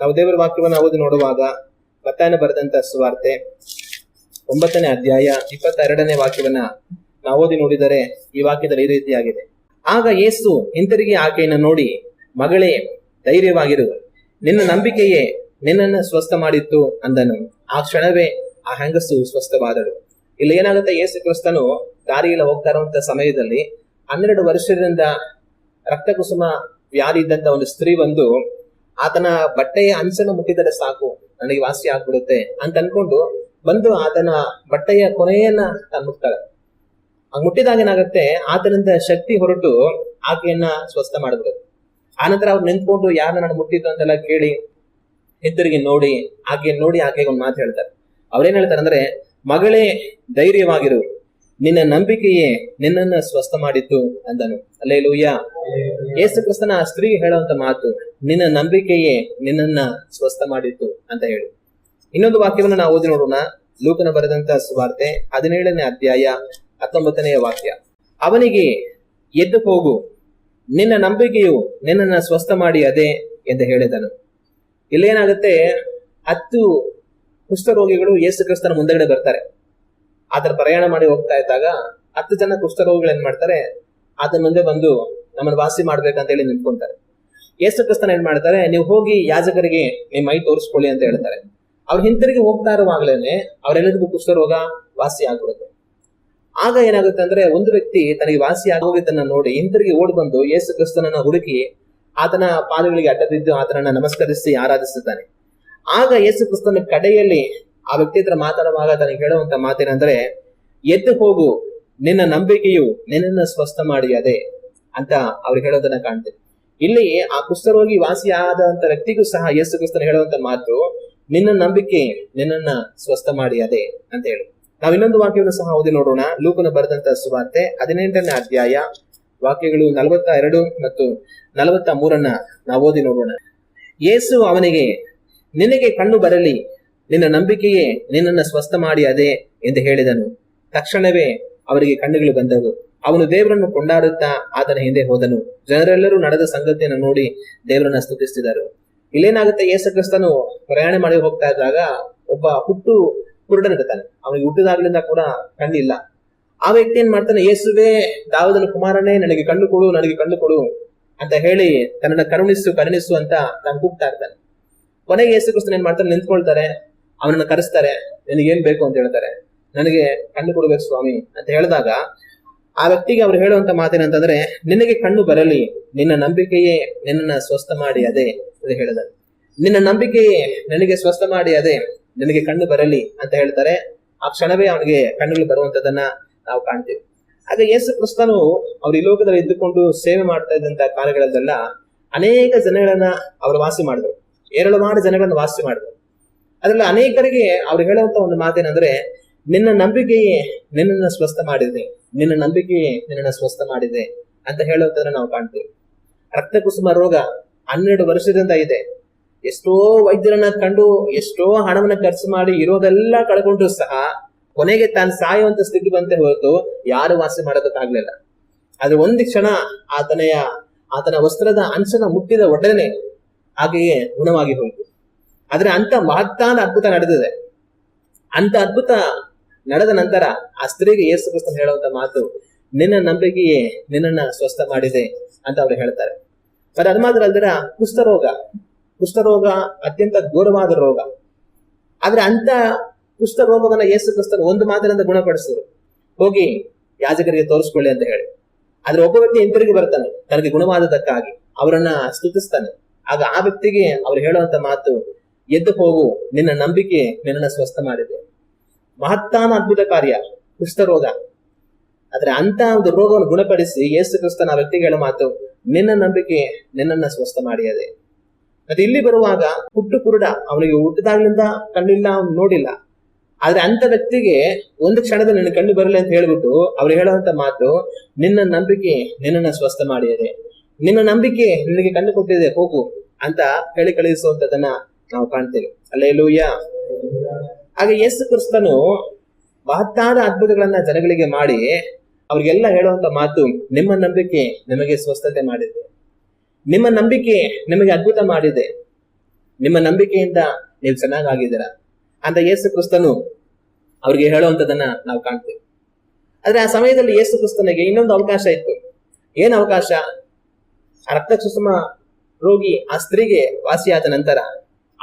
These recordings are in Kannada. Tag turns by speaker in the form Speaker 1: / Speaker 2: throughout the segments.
Speaker 1: ನಾವು ದೇವರ ವಾಕ್ಯವನ್ನು ಓದಿ ನೋಡುವಾಗ ಮತ್ತಾಯನ ಬರೆದಂತ ಸುವಾರ್ತೆ. ಒಂಬತ್ತನೇ ಅಧ್ಯಾಯ, ಇಪ್ಪತ್ತೆರಡನೇ ವಾಕ್ಯವನ್ನ ನಾವು ಓದಿ ನೋಡಿದರೆ ಈ ವಾಕ್ಯದಲ್ಲಿ ಈ ರೀತಿಯಾಗಿದೆ. ಆಗ ಯೇಸು ಹಿಂತಿರುಗಿ ಆಕೆಯನ್ನು ನೋಡಿ, ಮಗಳೇ, ಧೈರ್ಯವಾಗಿರು. ನಿನ್ನ ನಂಬಿಕೆಯೇ ನಿನ್ನನ್ನು ಸ್ವಸ್ಥ ಮಾಡಿತ್ತು ಅಂದನು. ಆ ಕ್ಷಣವೇ ಆ ಹೆಂಗಸು ಸ್ವಸ್ಥವಾದಳು. ಇಲ್ಲಿ ಏನಾಗುತ್ತೆ? ಏಸು ಕ್ರಿಸ್ತನು ದಾರಿಯಲ್ಲಿ ಹೋಗ್ತಾ ಇರುವಂತ ಸಮಯದಲ್ಲಿ ಹನ್ನೆರಡು ವರ್ಷದಿಂದ ರಕ್ತಕುಸುಮ ವ್ಯಾಧಿ ಒಂದು ಸ್ತ್ರೀ ಬಂದು ಆತನ ಬಟ್ಟೆಯ ಅಂಚನ್ನು ಮುಟ್ಟಿದರೆ ಸಾಕು, ನನಗೆ ವಾಸಿ ಆಗ್ಬಿಡುತ್ತೆ ಅಂತ ಅನ್ಕೊಂಡು ಬಂದು ಆತನ ಬಟ್ಟೆಯ ಕೊನೆಯನ್ನ ಮುಟ್ತಾಳೆ. ಮುಟ್ಟಿದಾಗ ಏನಾಗುತ್ತೆ, ಆತನಿಂದ ಶಕ್ತಿ ಹೊರಟು ಆಕೆಯನ್ನ ಸ್ವಸ್ಥ ಮಾಡಿದ್ರು ಆನಂತರ ಅವ್ರು ನಿಂತ್ಕೊಂಡು, ಯಾರು ನಾನು ಮುಟ್ಟಿದ್ದು ಅಂತೆಲ್ಲ ಕೇಳಿ, ಹಿಂತಿರುಗಿ ನೋಡಿ ಆಕೆ ನೋಡಿ ಆಕೆಗೆ ಒಂದು ಮಾತು ಹೇಳ್ತಾರೆ. ಅವ್ರೇನ್ ಹೇಳ್ತಾರೆ ಅಂದ್ರೆ, ಮಗಳೇ, ಧೈರ್ಯವಾಗಿರು. ನಿನ್ನ ನಂಬಿಕೆಯೇ ನಿನ್ನನ್ನ ಸ್ವಸ್ಥ ಮಾಡಿತ್ತು ಅಂದನು. ಅಲ್ಲೇ ಲೂಯ್ಯ ಯೇಸು ಕ್ರಿಸ್ತನ ಆ ಸ್ತ್ರೀ ಹೇಳುವಂತ ಮಾತು, ನಿನ್ನ ನಂಬಿಕೆಯೇ ನಿನ್ನನ್ನ ಸ್ವಸ್ಥ ಮಾಡಿತ್ತು ಅಂತ ಹೇಳಿ. ಇನ್ನೊಂದು ವಾಕ್ಯವನ್ನು ನಾವು ಓದಿ ನೋಡೋಣ. ಲೂಕನ ಬರೆದಂತ ಸುವಾರ್ತೆ ಹದಿನೇಳನೇ ಅಧ್ಯಾಯ ಹತ್ತೊಂಬತ್ತನೆಯ ವಾಕ್ಯ. ಅವನಿಗೆ ಎದ್ದು ಹೋಗು, ನಿನ್ನ ನಂಬಿಕೆಯು ನಿನ್ನನ್ನ ಸ್ವಸ್ಥ ಮಾಡಿ ಅದೇ ಎಂದು ಹೇಳಿದನು. ಇಲ್ಲೇನಾಗುತ್ತೆ? ಹತ್ತು ಕುಷ್ಠರೋಗಿಗಳು ಯೇಸು ಕ್ರಿಸ್ತನ ಮುಂದಗಡೆ ಬರ್ತಾರೆ. ಆತರ ಪ್ರಯಾಣ ಮಾಡಿ ಹೋಗ್ತಾ ಇದ್ದಾಗ ಹತ್ತು ಜನ ಕುಷ್ಠರೋಗಿಗಳು ಏನ್ ಮಾಡ್ತಾರೆ? ಆತನ ಮುಂದೆ ಬಂದು ನಮ್ಮನ್ನು ವಾಸಿ ಮಾಡ್ಬೇಕಂತ ಹೇಳಿ ನಿಂತ್ಕೊಂತಾರೆ. ಯೇಸು ಕ್ರಿಸ್ತನ ಏನ್ ಮಾಡ್ತಾರೆ? ನೀವು ಹೋಗಿ ಯಾಜಕರಿಗೆ ನಿಮ್ಮ ಮೈ ತೋರಿಸ್ಕೊಳ್ಳಿ ಅಂತ ಹೇಳ್ತಾರೆ. ಅವ್ರು ಹಿಂತಿರುಗಿ ಹೋಗ್ತಾ ಇರುವಾಗ್ಲೇನೆ ಅವರೆಲ್ಲರಿಗೂ ಕುಷ್ಠರೋಗ ವಾಸಿ ಆಗ್ಬಿಡುತ್ತೆ. ಆಗ ಏನಾಗುತ್ತೆ ಅಂದ್ರೆ ಒಂದು ವ್ಯಕ್ತಿ ತನಗೆ ವಾಸಿ ಆಗೋಗಿದ್ದನ್ನ ನೋಡಿ ಹಿಂತಿರುಗಿ ಓಡ್ ಬಂದು ಯೇಸು ಕ್ರಿಸ್ತನನ್ನ ಹುಡುಕಿ ಆತನ ಪಾದಗಳಿಗೆ ಅಡ್ಡ ಬಿದ್ದು ಆತನನ್ನ ನಮಸ್ಕರಿಸಿ ಆರಾಧಿಸುತ್ತಾನೆ. ಆಗ ಯೇಸು ಕ್ರಿಸ್ತನ ಕಡೆಯಲ್ಲಿ ಆ ವ್ಯಕ್ತಿ ಹತ್ರ ಮಾತಾಡುವಾಗ ತನಗೆ ಹೇಳುವಂತ ಮಾತೇನಂದ್ರೆ, ಎದ್ದು ಹೋಗು, ನಿನ್ನ ನಂಬಿಕೆಯು ನಿನ್ನನ್ನು ಸ್ವಸ್ಥ ಮಾಡಿ ಅದೇ ಅಂತ ಅವ್ರು ಹೇಳೋದನ್ನ ಕಾಣ್ತೇವೆ ಇಲ್ಲಿ ಆ ಕುಷ್ಠರೋಗಿ ವಾಸಿ ಆದಂತ ವ್ಯಕ್ತಿಗೂ ಸಹ ಯೇಸು ಕ್ರಿಸ್ತನ ಹೇಳುವಂತ ಮಾತು, ನಿನ್ನ ನಂಬಿಕೆ ನಿನ್ನನ್ನ ಸ್ವಸ್ಥ ಮಾಡಿ ಅದೇ ಅಂತ ಹೇಳಿ. ನಾವು ಇನ್ನೊಂದು ವಾಕ್ಯವನ್ನು ಸಹ ಓದಿ ನೋಡೋಣ. ಲೂಕನ ಬರೆದಂತ ಸುವಾರ್ತೆ ಹದಿನೆಂಟನೇ ಅಧ್ಯಾಯ, ವಾಕ್ಯಗಳು ನಲವತ್ತ ಎರಡು ಮತ್ತು ನಲವತ್ತ ಮೂರನ್ನ ನಾವು ಓದಿ ನೋಡೋಣ. ಯೇಸು ಅವನಿಗೆ, ನಿನಗೆ ಕಣ್ಣು ಬರಲಿ ನಿನ್ನ ನಂಬಿಕೆಯೇ ನಿನ್ನನ್ನು ಸ್ವಸ್ಥ ಮಾಡಿ ಅದೇ ಎಂದು ಹೇಳಿದನು. ತಕ್ಷಣವೇ ಅವರಿಗೆ ಕಣ್ಣುಗಳು ಬಂದವು. ಅವನು ದೇವರನ್ನು ಕೊಂಡಾಡುತ್ತಾ ಆತನ ಹಿಂದೆ ಹೋದನು. ಜನರೆಲ್ಲರೂ ನಡೆದ ಸಂಗತಿಯನ್ನು ನೋಡಿ ದೇವರನ್ನ ಸ್ತುತಿಸಿದರು. ಇಲ್ಲೇನಾಗುತ್ತೆ? ಯೇಸು ಕ್ರಿಸ್ತನು ಪ್ರಯಾಣ ಮಾಡಿ ಹೋಗ್ತಾ ಇದ್ದಾಗ ಒಬ್ಬ ಹುಟ್ಟು ಕುರುಡನಿರ್ತಾನೆ ಅವನಿಗೆ ಹುಟ್ಟಿದಾಗಲಿಂದ ಕೂಡ ಕಣ್ಣಿಲ್ಲ. ಆ ವ್ಯಕ್ತಿ ಏನ್ ಮಾಡ್ತಾನೆ? ಯೇಸುವೆ, ದಾವದನ ಕುಮಾರನೇ, ನನಗೆ ಕಣ್ಣು ಕೊಡು, ನನಗೆ ಕಣ್ಣು ಕೊಡು ಅಂತ ಹೇಳಿ ತನ್ನನ್ನು ಕರುಣಿಸು ಕರುಣಿಸು ಅಂತ ತಾನು ಕೂಗ್ತಾ ಇರ್ತಾನೆ. ಕೊನೆಗೆ ಯೇಸು ಕ್ರಿಸ್ತನ್ ಏನ್ ಮಾಡ್ತಾನೆ? ನಿಂತ್ಕೊಳ್ತಾರೆ. ಅವನನ್ನ ಕರೆಸ್ತಾರೆ ನಿನಗೆ ಏನ್ ಬೇಕು? ಅಂತ ಹೇಳ್ತಾರೆ. ನನಗೆ ಕಣ್ಣು ಕೊಡ್ಬೇಕು ಸ್ವಾಮಿ. ಅಂತ ಹೇಳಿದಾಗ ಆ ವ್ಯಕ್ತಿಗೆ ಅವ್ರು ಹೇಳುವಂತ ಮಾತೇನಂತಂದ್ರೆ, ನಿನಗೆ ಕಣ್ಣು ಬರಲಿ, ನಿನ್ನ ನಂಬಿಕೆಯೇ ನಿನ್ನನ್ನ ಸ್ವಸ್ಥ ಮಾಡಿ ಅದೇ, ಅಂತ ಹೇಳಿದ. ನಿನ್ನ ನಂಬಿಕೆಯೇ ನನಗೆ ಸ್ವಸ್ಥ ಮಾಡಿ ಅದೇ, ನಿನಗೆ ಕಣ್ಣು ಬರಲಿ, ಅಂತ ಹೇಳ್ತಾರೆ. ಆ ಕ್ಷಣವೇ ಅವನಿಗೆ ಕಣ್ಣುಗಳು ಬರುವಂತದನ್ನ ನಾವು ಕಾಣ್ತೀವಿ. ಆಗ ಯೇಸು ಕ್ರಿಸ್ತನು ಅವ್ರ ಈ ಲೋಕದಲ್ಲಿ ಇದ್ದುಕೊಂಡು ಸೇವೆ ಮಾಡ್ತಾ ಇದ್ದಂತಹ ಕಾಲಗಳಲ್ಲೆಲ್ಲ ಅನೇಕ ಜನಗಳನ್ನ ಅವರು ವಾಸಿ ಮಾಡಿದ್ರು. ಏರಳವಾದ ಜನಗಳನ್ನ ವಾಸಿ ಮಾಡಿದ್ರು. ಅದ್ರಲ್ಲಿ ಅನೇಕರಿಗೆ ಅವ್ರು ಹೇಳುವಂತ ಒಂದು ಮಾತೇನಂದ್ರೆ, ನಿನ್ನ ನಂಬಿಕೆಯೇ ನಿನ್ನನ್ನ ಸ್ವಸ್ಥ ಮಾಡಿದೆ. ನಿನ್ನ ನಂಬಿಕೆಯೇ ನಿನ್ನನ್ನ ಸ್ವಸ್ಥ ಮಾಡಿದೆ ಅಂತ ಹೇಳುವಂತದನ್ನ ನಾವು ಕಾಣ್ತೀವಿ. ರಕ್ತ ಕುಸುಮ ರೋಗ ಹನ್ನೆರಡು ವರ್ಷದಿಂದ ಇದೆ. ಎಷ್ಟೋ ವೈದ್ಯರನ್ನ ಕಂಡು, ಎಷ್ಟೋ ಹಣವನ್ನ ಖರ್ಚು ಮಾಡಿ ಇರೋದೆಲ್ಲ ಕಳ್ಕೊಂಡ್ರು ಸಹ ಕೊನೆಗೆ ತಾನು ಸಾಯುವಂತ ಸ್ಥಿತಿ ಬಂತೆ ಹೊರತು ಯಾರು ವಾಸಿ ಮಾಡೋದಕ್ಕಾಗ್ಲಿಲ್ಲ. ಆದ್ರೆ ಒಂದು ಕ್ಷಣ ಆತನೆಯ, ಆತನ ವಸ್ತ್ರದ ಅಂಚನ ಮುಟ್ಟಿದ ಒಡನೆ ಹಾಗೆಯೇ ಗುಣವಾಗಿ ಹೋಯಿತು. ಆದ್ರೆ ಅಂತ ಮಹತ್ತಾದ ಅದ್ಭುತ ನಡೆದಿದೆ. ಅಂತ ಅದ್ಭುತ ನಡೆದ ನಂತರ ಆ ಸ್ತ್ರೀಗೆ ಏಸು ಕ್ರಿಸ್ತನ್ ಹೇಳುವಂತ ಮಾತು, ನಿನ್ನ ನಂಬಿಕೆಯೇ ನಿನ್ನನ್ನ ಸ್ವಸ್ಥ ಮಾಡಿದೆ ಅಂತ ಅವ್ರು ಹೇಳ್ತಾರೆ. ಮತ್ತೆ ಅದು ಮಾತ್ರ ಅಲ್ದಿರ ಕುಷ್ಠರೋಗ. ಕುಷ್ಠರೋಗ ಅತ್ಯಂತ ಘೋರವಾದ ರೋಗ. ಆದ್ರೆ ಅಂತ ಕುಷ್ಠರೋಗವನ್ನ ಏಸು ಕ್ರಿಸ್ತನ್ ಒಂದು ಮಾತಿನಿಂದ ಗುಣಪಡಿಸಿದ್ರು. ಹೋಗಿ ಯಾಜಕರಿಗೆ ತೋರಿಸ್ಕೊಳ್ಳಿ ಅಂತ ಹೇಳಿ. ಆದ್ರೆ ಒಬ್ಬ ವ್ಯಕ್ತಿ ಹಿಂತಿರುಗಿ ಬರ್ತಾನೆ, ತನಗೆ ಗುಣವಾದದಕ್ಕಾಗಿ ಅವರನ್ನ ಸ್ತುತಿಸ್ತಾನೆ. ಆಗ ಆ ವ್ಯಕ್ತಿಗೆ ಅವ್ರು ಹೇಳುವಂತ ಮಾತು ಎದ್ದು ಹೋಗು, ನಿನ್ನ ನಂಬಿಕೆ ನಿನ್ನನ್ನ ಸ್ವಸ್ಥ ಮಾಡಿದೆ. ಮಹತ್ತಾನ ಅದ್ಭುತ ಕಾರ್ಯ, ಕುಷ್ಠರೋಗ. ಆದ್ರೆ ಅಂತ ಒಂದು ರೋಗವನ್ನು ಗುಣಪಡಿಸಿ ಯೇಸು ಕ್ರಿಸ್ತನ ವ್ಯಕ್ತಿಗಳ ಮಾತು, ನಿನ್ನ ನಂಬಿಕೆ ನಿನ್ನನ್ನ ಸ್ವಸ್ಥ ಮಾಡಿಯದೆ. ಮತ್ತೆ ಇಲ್ಲಿ ಬರುವಾಗ ಹುಟ್ಟು ಕುರುಡ, ಅವನಿಗೆ ಹುಟ್ಟಿದಾಗ್ಲಿಂದ ಕಣ್ಣಿಲ್ಲ, ಅವ್ನು ನೋಡಿಲ್ಲ. ಆದ್ರೆ ಅಂತ ವ್ಯಕ್ತಿಗೆ ಒಂದು ಕ್ಷಣದ ನಿನ್ನ ಕಣ್ಣು ಬರಲಿ ಅಂತ ಹೇಳ್ಬಿಟ್ಟು ಅವ್ರು ಹೇಳುವಂತ ಮಾತು, ನಿನ್ನ ನಂಬಿಕೆ ನಿನ್ನನ್ನ ಸ್ವಸ್ಥ ಮಾಡಿದೆ ನಿನ್ನ ನಂಬಿಕೆ ನಿನಗೆ ಕಣ್ಣು ಕೊಟ್ಟಿದೆ, ಹೋಗು ಅಂತ ಹೇಳಿ ಕಳುಹಿಸುವಂತದನ್ನ ನಾವು ಕಾಣ್ತೇವೆ. ಅಲ್ಲೇ ಲೂಯ್ಯ ಹಾಗೆ ಯೇಸು ಕ್ರಿಸ್ತನು ಮಹತ್ತಾದ ಅದ್ಭುತಗಳನ್ನ ಜನಗಳಿಗೆ ಮಾಡಿ ಅವ್ರಿಗೆಲ್ಲ ಹೇಳುವಂತ ಮಾತು, ನಿಮ್ಮ ನಂಬಿಕೆ ನಿಮಗೆ ಸ್ವಸ್ಥತೆ ಮಾಡಿದೆ. ನಿಮ್ಮ ನಂಬಿಕೆ ನಿಮಗೆ ಅದ್ಭುತ ಮಾಡಿದೆ. ನಿಮ್ಮ ನಂಬಿಕೆಯಿಂದ ನೀವು ಚೆನ್ನಾಗಾಗಿದ್ದೀರಾ ಅಂತ ಯೇಸು ಕ್ರಿಸ್ತನು ಅವ್ರಿಗೆ ಹೇಳುವಂತದನ್ನ ನಾವು ಕಾಣ್ತೇವೆ. ಆದ್ರೆ ಆ ಸಮಯದಲ್ಲಿ ಯೇಸು ಕ್ರಿಸ್ತನಿಗೆ ಇನ್ನೊಂದು ಅವಕಾಶ ಇತ್ತು. ಏನ್ ಅವಕಾಶ? ರಕ್ತ ಸುಸುಮ ರೋಗಿ ಆ ಸ್ತ್ರೀಗೆ ವಾಸಿಯಾದ ನಂತರ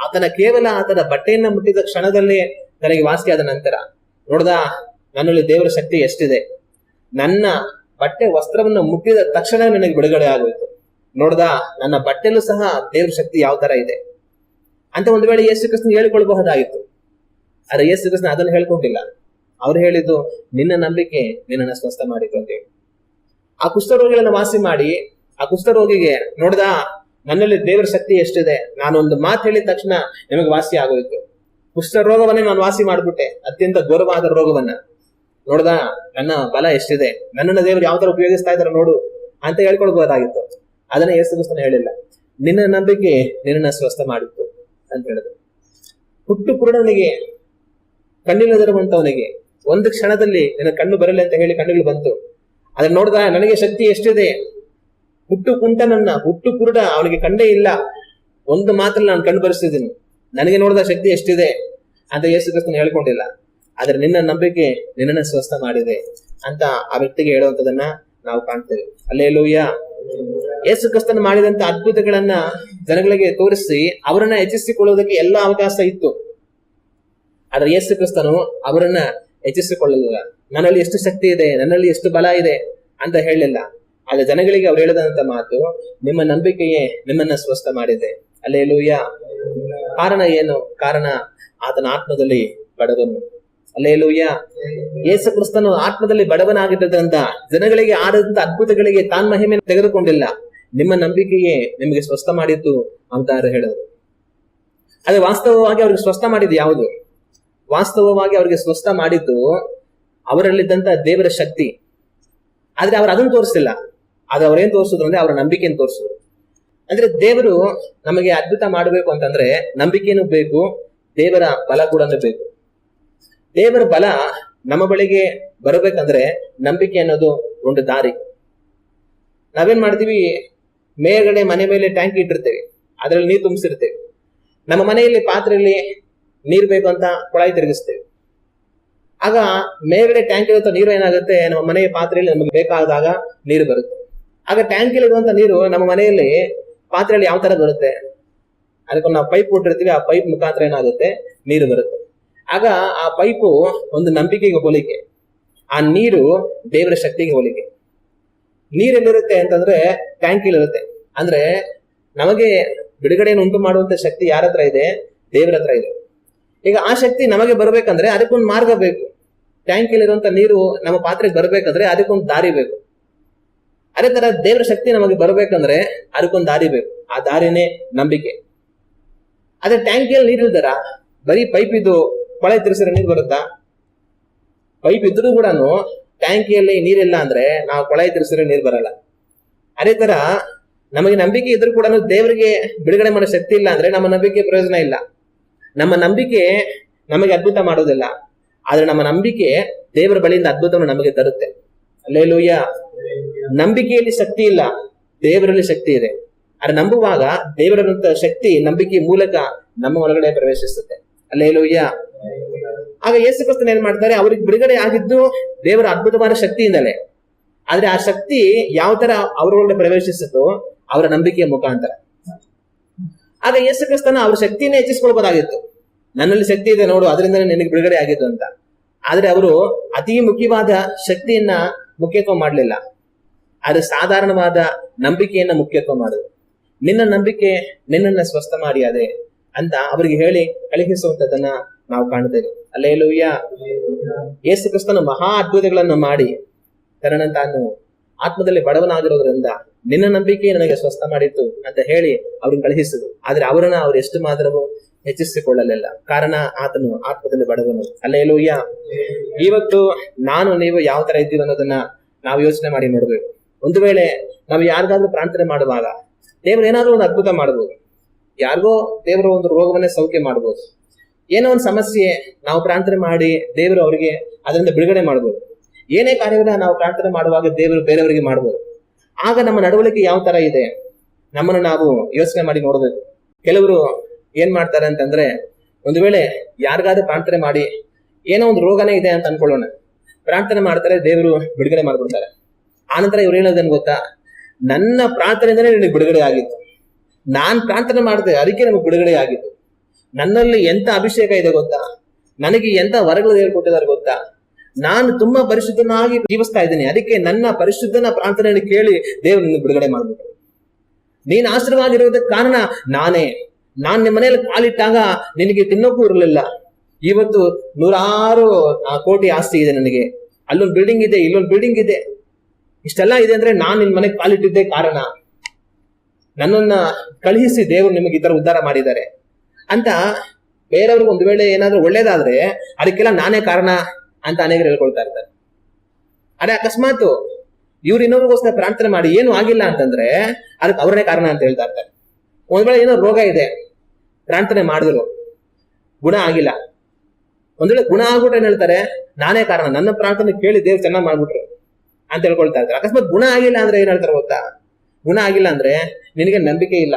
Speaker 1: ಆತನ ಕೇವಲ ಆತನ ಬಟ್ಟೆಯನ್ನ ಮುಟ್ಟಿದ ಕ್ಷಣದಲ್ಲೇ ನನಗೆ ವಾಸಿಯಾದ ನಂತರ, ನೋಡ್ದ, ನನ್ನಲ್ಲಿ ದೇವರ ಶಕ್ತಿ ಎಷ್ಟಿದೆ? ನನ್ನ ಬಟ್ಟೆ ವಸ್ತ್ರವನ್ನು ಮುಟ್ಟಿದ ತಕ್ಷಣ ನನಗೆ ಬಿಡುಗಡೆ ಆಗೋಯ್ತು. ನೋಡ್ದ, ನನ್ನ ಬಟ್ಟೆಲೂ ಸಹ ದೇವ್ರ ಶಕ್ತಿ ಯಾವ ತರ ಇದೆ? ಅಂತ ಒಂದು ವೇಳೆ ಯೇಸು ಕೃಷ್ಣ ಹೇಳಿಕೊಳ್ಬಹುದಾಗಿತ್ತು ಆದ್ರೆ ಯೇಸು ಕೃಷ್ಣ ಅದನ್ನು ಹೇಳ್ಕೊಂಡಿಲ್ಲ. ಅವ್ರು ಹೇಳಿದ್ದು, ನಿನ್ನ ನಂಬಿಕೆ ನಿನ್ನನ್ನು ಸ್ವಸ್ಥ ಹೇಳಿ ಆ ಕುಷ್ಠರೋಗಿಗಳನ್ನು ವಾಸಿ ಮಾಡಿ, ಆ ಕುಷ್ಠರೋಗಿಗೆ, ನೋಡ್ದ ನನ್ನಲ್ಲಿ ದೇವರ ಶಕ್ತಿ ಎಷ್ಟಿದೆ? ನಾನೊಂದು ಮಾತು ಹೇಳಿದ ತಕ್ಷಣ ನಿಮಗೆ ವಾಸಿ ಆಗೋಯ್ತು. ಕುಷ್ಠ ರೋಗವನ್ನೇ ನಾನು ವಾಸಿ ಮಾಡ್ಬಿಟ್ಟೆ. ಅತ್ಯಂತ ಗೌರವಾದ ರೋಗವನ್ನ. ನೋಡ್ದ, ನನ್ನ ಬಲ ಎಷ್ಟಿದೆ? ನನ್ನನ್ನು ದೇವರು ಯಾವ ತರ ಉಪಯೋಗಿಸ್ತಾ ಇದಾರೆ ನೋಡು ಅಂತ ಹೇಳ್ಕೊಳ್ಬಹುದಾಗಿತ್ತು ಅದನ್ನ ಯೇಸು ಕ್ರಿಸ್ತನ ಹೇಳಿಲ್ಲ. ನಿನ್ನ ನಂಬಿಕೆ ನಿನ್ನನ್ನ ಸ್ವಸ್ಥ ಮಾಡಿತ್ತು ಅಂತ ಹೇಳಿದ್ರು. ಹುಟ್ಟು ಕುರುಡನಿಗೆ ಕಣ್ಣಿಲ್ಲದಿರುವಂತವನಿಗೆ ಒಂದು ಕ್ಷಣದಲ್ಲಿ ನನ್ನ ಕಣ್ಣು ಬರಲಿ ಅಂತ ಹೇಳಿ ಕಣ್ಣುಗಳು ಬಂತು. ಅದನ್ನ ನೋಡ್ದ, ನನಗೆ ಶಕ್ತಿ ಎಷ್ಟಿದೆ? ಹುಟ್ಟು ಕುಂಟನನ್ನ, ಹುಟ್ಟು ಕುರುಡ ಅವಳಿಗೆ ಕಂಡೇ ಇಲ್ಲ. ಒಂದು ಮಾತ್ರ ನಾನು ಕಂಡು ಬರೆಸ್ತಿದ್ದೀನಿ ನನಗೆ ನೋಡಿದ ಶಕ್ತಿ ಎಷ್ಟಿದೆ ಅಂತ ಯೇಸು ಕ್ರಿಸ್ತನ ಹೇಳ್ಕೊಂಡಿಲ್ಲ. ಆದ್ರೆ ನಿನ್ನ ನಂಬಿಕೆ ನಿನ್ನನ್ನ ಸ್ವಸ್ಥ ಮಾಡಿದೆ ಅಂತ ಆ ವ್ಯಕ್ತಿಗೆ ಹೇಳುವಂತದನ್ನ ನಾವು ಕಾಣ್ತೇವೆ. ಅಲ್ಲೇ ಲೂಯ್ಯ ಯೇಸು ಕ್ರಿಸ್ತನ ಮಾಡಿದಂತ ಅದ್ಭುತಗಳನ್ನ ಜನಗಳಿಗೆ ತೋರಿಸಿ ಅವರನ್ನ ಹೆಚ್ಚಿಸಿಕೊಳ್ಳುವುದಕ್ಕೆ ಎಲ್ಲ ಅವಕಾಶ ಇತ್ತು. ಆದ್ರೆ ಯೇಸು ಕ್ರಿಸ್ತನು ಅವರನ್ನ ಹೆಚ್ಚಿಸಿಕೊಳ್ಳಲಿಲ್ಲ. ನನ್ನಲ್ಲಿ ಎಷ್ಟು ಶಕ್ತಿ ಇದೆ, ನನ್ನಲ್ಲಿ ಎಷ್ಟು ಬಲ ಇದೆ ಅಂತ ಹೇಳಲಿಲ್ಲ. ಆದ್ರೆ ಜನಗಳಿಗೆ ಅವ್ರು ಹೇಳಿದಂತ ಮಾತು, ನಿಮ್ಮ ನಂಬಿಕೆಯೇ ನಿಮ್ಮನ್ನ ಸ್ವಸ್ಥ ಮಾಡಿದೆ. ಅಲ್ಲೇ ಲೂಯ್ಯ ಕಾರಣ ಏನು? ಕಾರಣ ಆತನ ಆತ್ಮದಲ್ಲಿ ಬಡವನು. ಅಲ್ಲೇ ಲೂಯ್ಯ ಯೇಸು ಕ್ರಿಸ್ತನು ಆತ್ಮದಲ್ಲಿ ಬಡವನಾಗಿದ್ದರಿಂದ ಜನಗಳಿಗೆ ಆದಂತ ಅದ್ಭುತಗಳಿಗೆ ತಾನ್ ಮಹಿಮೆ ತೆಗೆದುಕೊಂಡಿಲ್ಲ. ನಿಮ್ಮ ನಂಬಿಕೆಯೇ ನಿಮಗೆ ಸ್ವಸ್ಥ ಮಾಡಿತ್ತು ಅಂತ ಹೇಳಿದ್ರು. ಅದೇ ವಾಸ್ತವವಾಗಿ ಅವ್ರಿಗೆ ಸ್ವಸ್ಥ ಮಾಡಿದ್ದು ಯಾವುದು? ವಾಸ್ತವವಾಗಿ ಅವ್ರಿಗೆ ಸ್ವಸ್ಥ ಮಾಡಿದ್ದು ಅವರಲ್ಲಿದ್ದಂತ ದೇವರ ಶಕ್ತಿ. ಆದ್ರೆ ಅವ್ರು ಅದನ್ನ ತೋರಿಸ್ತಿಲ್ಲ ಆದ್ರೆ ಅವ್ರೇನ್ ತೋರಿಸಿದ್ರು ಅಂದ್ರೆ ಅವರ ನಂಬಿಕೆಯನ್ನು ತೋರಿಸಿದ್ರು. ಅಂದ್ರೆ ದೇವರು ನಮಗೆ ಅದ್ಭುತ ಮಾಡಬೇಕು ಅಂತಂದ್ರೆ ನಂಬಿಕೆನೂ ಬೇಕು, ದೇವರ ಬಲ ಕೂಡ ಬೇಕು. ದೇವರ ಬಲ ನಮ್ಮ ಬಳಿಗೆ ಬರಬೇಕಂದ್ರೆ ನಂಬಿಕೆ ಅನ್ನೋದು ಒಂದು ದಾರಿ. ನಾವೇನ್ ಮಾಡ್ತೀವಿ? ಮೇಲ್ಗಡೆ ಮನೆ ಮೇಲೆ ಟ್ಯಾಂಕ್ ಇಟ್ಟಿರ್ತೇವೆ. ಅದ್ರಲ್ಲಿ ನೀರು ತುಂಬಿಸಿರ್ತೇವೆ. ನಮ್ಮ ಮನೆಯಲ್ಲಿ ಪಾತ್ರೆಯಲ್ಲಿ ನೀರ್ ಬೇಕು ಅಂತ ಕೊಳಾಯಿ ತಿರುಗಿಸ್ತೇವೆ. ಆಗ ಮೇಲ್ಗಡೆ ಟ್ಯಾಂಕ್ ಇರುವಂತ ನೀರು ಏನಾಗುತ್ತೆ? ನಮ್ಮ ಮನೆಯ ಪಾತ್ರೆಯಲ್ಲಿ ನಮಗೆ ಬೇಕಾದಾಗ ನೀರು ಬರುತ್ತೆ. ಆಗ ಟ್ಯಾಂಕ್ ಇರುವಂತ ನೀರು ನಮ್ಮ ಮನೆಯಲ್ಲಿ ಪಾತ್ರೆಯಲ್ಲಿ ಯಾವ ತರ ಬರುತ್ತೆ ಅದಕ್ಕೊಂದು ನಾವು ಪೈಪ್ ಕೊಟ್ಟಿರ್ತೀವಿ ಆ ಪೈಪ್ ಮುಖಾಂತರ ಏನಾಗುತ್ತೆ? ನೀರು ಬರುತ್ತೆ. ಆಗ ಆ ಪೈಪು ಒಂದು ನಂಬಿಕೆಗೆ ಹೋಲಿಕೆ. ಆ ನೀರು ದೇವರ ಶಕ್ತಿಗೆ ಹೋಲಿಕೆ. ನೀರೆಲ್ಲಿರುತ್ತೆ ಅಂತಂದ್ರೆ ಇರುತ್ತೆ. ಅಂದ್ರೆ ನಮಗೆ ಬಿಡುಗಡೆಯನ್ನು ಉಂಟು ಮಾಡುವಂತ ಶಕ್ತಿ ಯಾರ ಹತ್ರ ಇದೆ? ದೇವರ ಹತ್ರ ಇದೆ. ಈಗ ಆ ಶಕ್ತಿ ನಮಗೆ ಬರ್ಬೇಕಂದ್ರೆ ಅದಕ್ಕೊಂದು ಮಾರ್ಗ ಬೇಕು. ಟ್ಯಾಂಕಿಲ್ ಇರುವಂತ ನೀರು ನಮ್ಮ ಪಾತ್ರೆಗೆ ಬರ್ಬೇಕಂದ್ರೆ ಅದಕ್ಕೊಂದು ದಾರಿ ಬೇಕು. ಅದೇ ತರ ದೇವರ ಶಕ್ತಿ ನಮಗೆ ಬರ್ಬೇಕಂದ್ರೆ ಅದಕ್ಕೊಂದು ದಾರಿ ಬೇಕು. ಆ ದಾರಿನೇ ನಂಬಿಕೆ. ಅದೇ ಟ್ಯಾಂಕಿಯಲ್ಲಿ ನೀರು ಇಲ್ದಾರ? ಬರೀ ಪೈಪ್ ಇದ್ದು ಕೊಳೆ ತಿರ್ಸಿದ್ರೆ ನೀರು ಬರುತ್ತಾ? ಪೈಪ್ ಇದ್ರೂ ಕೂಡ ಟ್ಯಾಂಕಿಯಲ್ಲಿ ನೀರಿಲ್ಲ ಅಂದ್ರೆ ನಾವು ಕೊಳೆ ತಿರ್ಸಿದ್ರೆ ನೀರು ಬರಲ್ಲ. ಅದೇ ತರ ನಮಗೆ ನಂಬಿಕೆ ಇದ್ರೂ ಕೂಡ ದೇವರಿಗೆ ಬಿಡುಗಡೆ ಮಾಡೋ ಶಕ್ತಿ ಇಲ್ಲ ಅಂದ್ರೆ ನಮ್ಮ ನಂಬಿಕೆ ಪ್ರಯೋಜನ ಇಲ್ಲ. ನಮ್ಮ ನಂಬಿಕೆ ನಮಗೆ ಅದ್ಭುತ ಮಾಡೋದಿಲ್ಲ ಆದ್ರೆ ನಮ್ಮ ನಂಬಿಕೆ ದೇವರ ಬಳಿಯಿಂದ ಅದ್ಭುತವನ್ನು ನಮಗೆ ತರುತ್ತೆ. ಅಲ್ಲೇಲೂಯ್ಯ ನಂಬಿಕೆಯಲ್ಲಿ ಶಕ್ತಿ ಇಲ್ಲ, ದೇವರಲ್ಲಿ ಶಕ್ತಿ ಇದೆ. ಆದ್ರೆ ನಂಬುವಾಗ ದೇವರಂತ ಶಕ್ತಿ ನಂಬಿಕೆ ಮೂಲಕ ನಮ್ಮ ಒಳಗಡೆ ಪ್ರವೇಶಿಸುತ್ತೆ. ಅಲ್ಲೇಲೂಯ್ಯ. ಆಗ ಯೇಸು ಕ್ರಿಸ್ತನ್ ಏನ್ ಮಾಡ್ತಾರೆ? ಅವ್ರಿಗೆ ಬಿಡುಗಡೆ ಆಗಿದ್ದು ದೇವರ ಅದ್ಭುತವಾದ ಶಕ್ತಿಯಿಂದಲೇ. ಆದ್ರೆ ಆ ಶಕ್ತಿ ಯಾವ ತರ ಅವರೊಳಗಡೆ ಪ್ರವೇಶಿಸಿತು ಅವರ ನಂಬಿಕೆಯ ಮುಖಾಂತರ. ಆಗ ಯೇಸು ಕ್ರಿಸ್ತನ ಅವ್ರ ಶಕ್ತಿಯನ್ನೇ ಹೆಚ್ಚಿಸ್ಕೊಳ್ಬೋದಾಗಿತ್ತು. ನನ್ನಲ್ಲಿ ಶಕ್ತಿ ಇದೆ ನೋಡು ಅದರಿಂದ ನಿನಗೆ ಬಿಡುಗಡೆ ಆಗಿದ್ದು ಅಂತ. ಆದ್ರೆ ಅವರು ಅತಿ ಮುಖ್ಯವಾದ ಶಕ್ತಿಯನ್ನ ಮುಖ್ಯತ್ವ ಮಾಡಲಿಲ್ಲ. ಆದ್ರೆ ಸಾಧಾರಣವಾದ ನಂಬಿಕೆಯನ್ನ ಮುಖ್ಯತ್ವ ಮಾಡುದು. ನಿನ್ನ ನಂಬಿಕೆ ನಿನ್ನನ್ನ ಸ್ವಸ್ಥ ಮಾಡಿ ಅದೇ ಅಂತ ಅವರಿಗೆ ಹೇಳಿ ಕಳುಹಿಸುವಂತದನ್ನ ನಾವು ಕಾಣ್ತೇವೆ ಅಲ್ಲೇ ಲೋಯ್ಯ ಯೇಸು ಕ್ರಿಸ್ತನು ಮಹಾ ಅದ್ಭುತಗಳನ್ನು ಮಾಡಿ ತನ್ನ ತಾನು ಆತ್ಮದಲ್ಲಿ ಬಡವನಾಗಿರೋದ್ರಿಂದ ನಿನ್ನ ನಂಬಿಕೆ ನನಗೆ ಸ್ವಸ್ಥ ಮಾಡಿತ್ತು ಅಂತ ಹೇಳಿ ಅವ್ರನ್ನ ಕಳುಹಿಸಿದ್ರು ಆದ್ರೆ ಅವರನ್ನ ಅವ್ರು ಎಷ್ಟು ಮಾತ್ರವೂ ಹೆಚ್ಚಿಸಿಕೊಳ್ಳಲಿಲ್ಲ. ಕಾರಣ ಆತನು ಆತ್ಮದಲ್ಲಿ ಬಡವನು. ಅಲ್ಲೇ ಲೋಯ್ಯ ಇವತ್ತು ನಾನು ನೀವು ಯಾವ ತರ ಇದ್ದೀವಿ ಅನ್ನೋದನ್ನ ನಾವು ಯೋಚನೆ ಮಾಡಿ ನೋಡ್ಬೇಕು. ಒಂದು ವೇಳೆ ನಾವು ಯಾರಿಗಾದ್ರೂ ಪ್ರಾರ್ಥನೆ ಮಾಡುವಾಗ ದೇವರು ಏನಾದ್ರೂ ಒಂದು ಅದ್ಭುತ ಮಾಡಬಹುದು ಯಾರಿಗೋ ದೇವರ ಒಂದು ರೋಗವನ್ನೇ ಸೌಖ್ಯ ಮಾಡಬಹುದು ಏನೋ ಒಂದು ಸಮಸ್ಯೆ, ನಾವು ಪ್ರಾರ್ಥನೆ ಮಾಡಿ ದೇವರು ಅವರಿಗೆ ಅದರಿಂದ ಬಿಡುಗಡೆ ಮಾಡಬಹುದು ಏನೇ ಕಾರ್ಯವನ್ನ ನಾವು ಪ್ರಾರ್ಥನೆ ಮಾಡುವಾಗ ದೇವರು ಬೇರೆಯವರಿಗೆ ಮಾಡಬಹುದು ಆಗ ನಮ್ಮ ನಡವಳಿಕೆ ಯಾವ ತರ ಇದೆ? ನಮ್ಮನ್ನು ನಾವು ಯೋಚನೆ ಮಾಡಿ ನೋಡಬೇಕು ಕೆಲವರು ಏನ್ ಮಾಡ್ತಾರೆ ಅಂತಂದ್ರೆ, ಒಂದು ವೇಳೆ ಯಾರಿಗಾದ್ರೂ ಪ್ರಾರ್ಥನೆ ಮಾಡಿ ಏನೋ ಒಂದು ರೋಗನೇ ಇದೆ ಅಂತ ಅನ್ಕೊಳ್ಳೋಣ. ಪ್ರಾರ್ಥನೆ ಮಾಡ್ತಾರೆ, ದೇವರು ಬಿಡುಗಡೆ ಮಾಡ್ಬಿಡ್ತಾರೆ. ಆನಂತರ ಇವ್ರು ಹೇಳೋದೇನು ಗೊತ್ತಾ? ನನ್ನ ಪ್ರಾರ್ಥನೆಯಿಂದನೇ ನಿನಗೆ ಬಿಡುಗಡೆ ಆಗಿತ್ತು. ನಾನ್ ಪ್ರಾರ್ಥನೆ ಮಾಡಿದೆ, ಅದಕ್ಕೆ ನಮಗೆ ಬಿಡುಗಡೆ ಆಗಿತ್ತು. ನನ್ನಲ್ಲಿ ಎಂತ ಅಭಿಷೇಕ ಇದೆ ಗೊತ್ತಾ? ನನಗೆ ಎಂತ ವರಗಳು ಹೇಳ್ಕೊಟ್ಟಿದ್ದಾರೆ ಗೊತ್ತಾ? ನಾನು ತುಂಬಾ ಪರಿಶುದ್ಧನಾಗಿ ಜೀವಿಸ್ತಾ ಇದ್ದೀನಿ. ಅದಕ್ಕೆ ನನ್ನ ಪರಿಶುದ್ಧನ ಪ್ರಾರ್ಥನೆಯನ್ನು ಕೇಳಿ ದೇವರು ನಿನ್ನ ಬಿಡುಗಡೆ ಮಾಡ್ಬಿಟ್ರು. ನೀನ್ ಇರೋದಕ್ಕೆ ಕಾರಣ ನಾನೇ. ನಾನ್ ನಿಮ್ಮ ಮನೆಯಲ್ಲಿ ಕಾಲಿಟ್ಟಾಗ ನಿನಗೆ ತಿನ್ನೋಕ್ಕೂ ಇರಲಿಲ್ಲ. ಇವತ್ತು ನೂರಾರು ಕೋಟಿ ಆಸ್ತಿ ಇದೆ ನನಗೆ. ಅಲ್ಲೊಂದು ಬಿಲ್ಡಿಂಗ್ ಇದೆ, ಇಲ್ಲೊಂದು ಬಿಲ್ಡಿಂಗ್ ಇದೆ. ಇಷ್ಟೆಲ್ಲ ಇದೆ ಅಂದ್ರೆ ನಾನು ನಿನ್ ಮನೆಗೆ ಕಾಲಿಟ್ಟಿದ್ದೇ ಕಾರಣ. ನನ್ನನ್ನ ಕಳುಹಿಸಿ ದೇವರು ನಿಮಗೆ ಈ ತರ ಉದ್ಧಾರ ಮಾಡಿದ್ದಾರೆ. ಅಂತ ಬೇರೆಯವ್ರಿಗೆ ಒಂದು ವೇಳೆ ಏನಾದ್ರೂ ಒಳ್ಳೇದಾದ್ರೆ ಅದಕ್ಕೆಲ್ಲ ನಾನೇ ಕಾರಣ ಅಂತ ಅನೇಕರು ಹೇಳ್ಕೊಳ್ತಾ ಇರ್ತಾರೆ. ಅದೇ ಅಕಸ್ಮಾತ್ ಇವ್ರು ಇನ್ನೊಬ್ರಿಗೋಸ್ಕರ ಪ್ರಾರ್ಥನೆ ಮಾಡಿ ಏನು ಆಗಿಲ್ಲ ಅಂತಂದ್ರೆ ಅದಕ್ಕೆ ಅವರೇ ಕಾರಣ ಅಂತ ಹೇಳ್ತಾ ಇರ್ತಾರೆ. ಒಂದ್ ವೇಳೆ ಏನೋ ರೋಗ ಇದೆ, ಪ್ರಾರ್ಥನೆ ಮಾಡಿದ್ರು, ಗುಣ ಆಗಿಲ್ಲ. ಒಂದ್ ವೇಳೆ ಗುಣ ಆಗ್ಬಿಟ್ರೆ ಏನ್ ಹೇಳ್ತಾರೆ, ನಾನೇ ಕಾರಣ. ನನ್ನ ಪ್ರಾರ್ಥನೆ ಕೇಳಿ ದೇವ್ರು ಚೆನ್ನಾಗಿ ಮಾಡ್ಬಿಟ್ರು. ಅಂತ ಹೇಳ್ಕೊಳ್ತಾ ಇರ್ತಾರೆ. ಅಕಸ್ಮಾತ್ ಗುಣ ಆಗಿಲ್ಲ ಅಂದ್ರೆ ಏನ್ ಹೇಳ್ತಾರೆ ಗೊತ್ತಾ? ಗುಣ ಆಗಿಲ್ಲ ಅಂದ್ರೆ ನಿನಗೆ ನಂಬಿಕೆ ಇಲ್ಲ.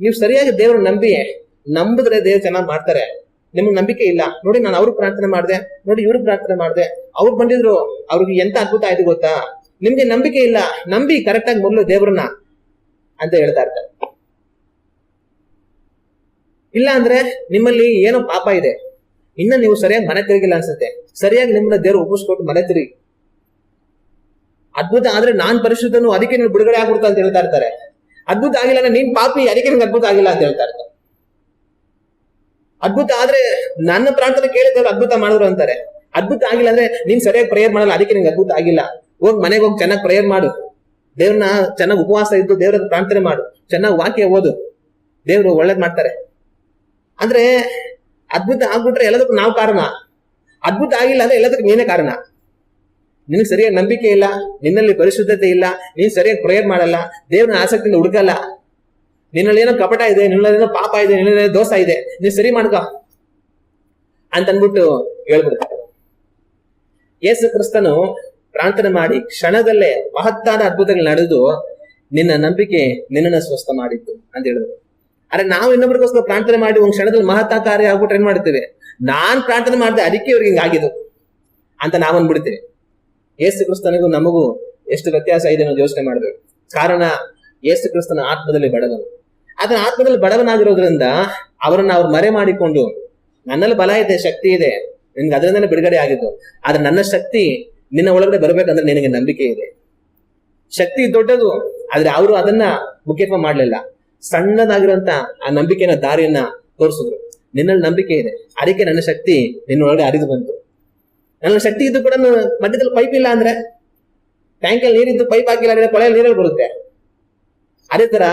Speaker 1: ನೀವು ಸರಿಯಾಗಿ ದೇವ್ರ ನಂಬಿ ನಂಬಿದ್ರೆ ದೇವ್ರು ಚೆನ್ನಾಗಿ ಮಾಡ್ತಾರೆ. ನಿಮ್ಗೆ ನಂಬಿಕೆ ಇಲ್ಲ. ನೋಡಿ ನಾನು ಅವ್ರಿಗೆ ಪ್ರಾರ್ಥನೆ ಮಾಡಿದೆ, ನೋಡಿ ಇವ್ರಿಗೆ ಪ್ರಾರ್ಥನೆ ಮಾಡಿದೆ. ಅವ್ರು ಬಂದಿದ್ರು, ಅವ್ರಿಗೆ ಎಂತ ಅದ್ಭುತ ಆಯ್ತು ಗೊತ್ತಾ? ನಿಮ್ಗೆ ನಂಬಿಕೆ ಇಲ್ಲ. ನಂಬಿ ಕರೆಕ್ಟ್ ಆಗಿ ಮೊದಲು ದೇವ್ರನ್ನ ಅಂತ ಹೇಳ್ತಾ ಇರ್ತಾರೆ. ಇಲ್ಲ ಅಂದ್ರೆ ನಿಮ್ಮಲ್ಲಿ ಏನೋ ಪಾಪ ಇದೆ. ಇನ್ನ ನೀವು ಸರಿಯಾಗಿ ಮನೆ ತಿರುಗಿಲ್ಲ ಅನ್ಸುತ್ತೆ. ಸರಿಯಾಗಿ ನಿಮ್ಮನ್ನ ದೇವ್ರು ಒಪ್ಪಿಸ್ಕೊಟ್ಟು ಮನೆ ತಿರುಗಿ. ಅದ್ಭುತ ಆದ್ರೆ ನಾನ್ ಪರಿಶುದ್ಧನು ಅದಕ್ಕೆ ನೀನು ಬಿಡುಗಡೆ ಆಗ್ಬಿಡ್ತಾ ಅಂತ ಹೇಳ್ತಾ ಇರ್ತಾರೆ. ಅದ್ಭುತ ಆಗಿಲ್ಲ ಅಂದ್ರೆ ನೀನ್ ಪಾಪಿ ಅದಕ್ಕೆ ನಿಮ್ಗೆ ಅದ್ಭುತ ಆಗಿಲ್ಲ ಅಂತ ಹೇಳ್ತಾ ಇರ್ತಾರೆ. ಅದ್ಭುತ ಆದ್ರೆ ನನ್ನ ಪ್ರಾರ್ಥನೆ ಕೇಳಿದ್ರೆ ಅದ್ಭುತ ಮಾಡಿದ್ರು ಅಂತಾರೆ. ಅದ್ಭುತ ಆಗಿಲ್ಲ ಅಂದ್ರೆ ನೀನ್ ಸರಿಯಾಗಿ ಪ್ರೇಯರ್ ಮಾಡಲ್ಲ, ಅದಕ್ಕೆ ನಿಂಗೆ ಅದ್ಭುತ ಆಗಿಲ್ಲ. ಹೋಗ್ ಮನೆಗೆ ಹೋಗಿ ಚೆನ್ನಾಗಿ ಪ್ರೇಯರ್ ಮಾಡು. ದೇವ್ರನ್ನ ಚೆನ್ನಾಗಿ ಉಪವಾಸ ಇದ್ದು ದೇವ್ರ ಪ್ರಾರ್ಥನೆ ಮಾಡು. ಚೆನ್ನಾಗಿ ವಾಕ್ಯ ಓದು. ದೇವ್ರು ಒಳ್ಳೇದ್ ಮಾಡ್ತಾರೆ. ಅಂದ್ರೆ ಅದ್ಭುತ ಆಗ್ಬಿಟ್ರೆ ಎಲ್ಲದಕ್ಕೂ ನಾವು ಕಾರಣ. ಅದ್ಭುತ ಆಗಿಲ್ಲ ಅಂದ್ರೆ ಎಲ್ಲದಕ್ಕೂ ನೀನೇ ಕಾರಣ. ನಿನಗೆ ಸರಿಯಾಗಿ ನಂಬಿಕೆ ಇಲ್ಲ, ನಿನ್ನಲ್ಲಿ ಪರಿಶುದ್ಧತೆ ಇಲ್ಲ, ನೀನ್ ಸರಿಯಾಗಿ ಪ್ರೇಯರ್ ಮಾಡಲ್ಲ, ದೇವ್ರನ್ನ ಆಸಕ್ತಿಯಿಂದ ಹುಡುಕಲ್ಲ. ನಿನ್ನಲ್ಲಿ ಏನೋ ಕಪಟ ಇದೆ, ನಿನ್ನಲ್ಲಿ ಏನೋ ಪಾಪ ಇದೆ, ನಿನ್ನಲ್ಲಿ ದೋಷ ಇದೆ, ನೀನು ಸರಿ ಮಾಡ್ಕೋ. ಅಂತ ಅನ್ಬಿಟ್ಟು ಹೇಳ್ಬಿಡ್ತಾರೆ. ಯೇಸು ಕ್ರಿಸ್ತನು ಪ್ರಾರ್ಥನೆ ಮಾಡಿ ಕ್ಷಣದಲ್ಲೇ ಮಹತ್ತಾದ ಅದ್ಭುತಗಳು ನಡೆದು ನಿನ್ನ ನಂಬಿಕೆ ನಿನ್ನನ್ನು ಸ್ವಸ್ಥ ಮಾಡಿತ್ತು ಅಂತ ಹೇಳಿದ್ರು. ಅರೆ ನಾವು ಇನ್ನೊಬ್ರಿಗೋಸ್ಕರ ಪ್ರಾರ್ಥನೆ ಮಾಡಿ ಒಂದು ಕ್ಷಣದಲ್ಲಿ ಮಹತ್ತಾ ಕಾರ್ಯ ಆಗ್ಬಿಟ್ಟು ಏನ್ ಮಾಡ್ತೇವೆ? ನಾನ್ ಪ್ರಾರ್ಥನೆ ಮಾಡಿದೆ ಅದಕ್ಕೆ ಇವ್ರಿಗೆ ಹಿಂಗಾಗಿದ್ದು ಅಂತ ನಾವ್ ಯೇಸು ಕ್ರಿಸ್ತನಿಗೂ ನಮಗೂ ಎಷ್ಟು ವ್ಯತ್ಯಾಸ ಇದೆ ಅನ್ನೋದು ಯೋಚನೆ ಮಾಡಬೇಕು. ಕಾರಣ, ಏಸು ಕ್ರಿಸ್ತನ ಆತ್ಮದಲ್ಲಿ ಬಡವನು. ಅದರ ಆತ್ಮದಲ್ಲಿ ಬಡವನಾಗಿರೋದ್ರಿಂದ ಅವರನ್ನ ಅವ್ರು ಮರೆ ಮಾಡಿಕೊಂಡು, ನನ್ನಲ್ಲಿ ಬಲ ಇದೆ, ಶಕ್ತಿ ಇದೆ, ನಿನ್ಗೆ ಅದರಿಂದನೇ ಬಿಡುಗಡೆ ಆಗಿದ್ದು, ಆದ್ರೆ ನನ್ನ ಶಕ್ತಿ ನಿನ್ನ ಒಳಗಡೆ ಬರಬೇಕಂದ್ರೆ ನಿನಗೆ ನಂಬಿಕೆ ಇದೆ. ಶಕ್ತಿ ದೊಡ್ಡದು, ಆದ್ರೆ ಅವರು ಅದನ್ನ ಮುಖ್ಯತ್ವ ಮಾಡಲಿಲ್ಲ. ಸಣ್ಣದಾಗಿರುವಂತ ಆ ನಂಬಿಕೆನ ದಾರಿಯನ್ನ ತೋರಿಸಿದ್ರು. ನಿನ್ನಲ್ಲಿ ನಂಬಿಕೆ ಇದೆ. ಅದಕ್ಕೆ ನನ್ನ ಶಕ್ತಿ, ನಿನ್ನೊಳಗಡೆ ಅರಿದು ಬಂತು. ನನ್ನ ಶಕ್ತಿ ಇದ್ದು ಕೂಡ ಮಧ್ಯದಲ್ಲಿ ಪೈಪ್ ಇಲ್ಲ ಅಂದ್ರೆ ಟ್ಯಾಂಕಲ್ಲಿ ನೀರಿದ್ದು ಪೈಪ್ ಹಾಕಿಲ್ಲ ಅಂದ್ರೆ ಕೊಳೆಯಲ್ಲಿ ನೀರಲ್ಲಿ ಬರುತ್ತೆ ಅದೇ ತರ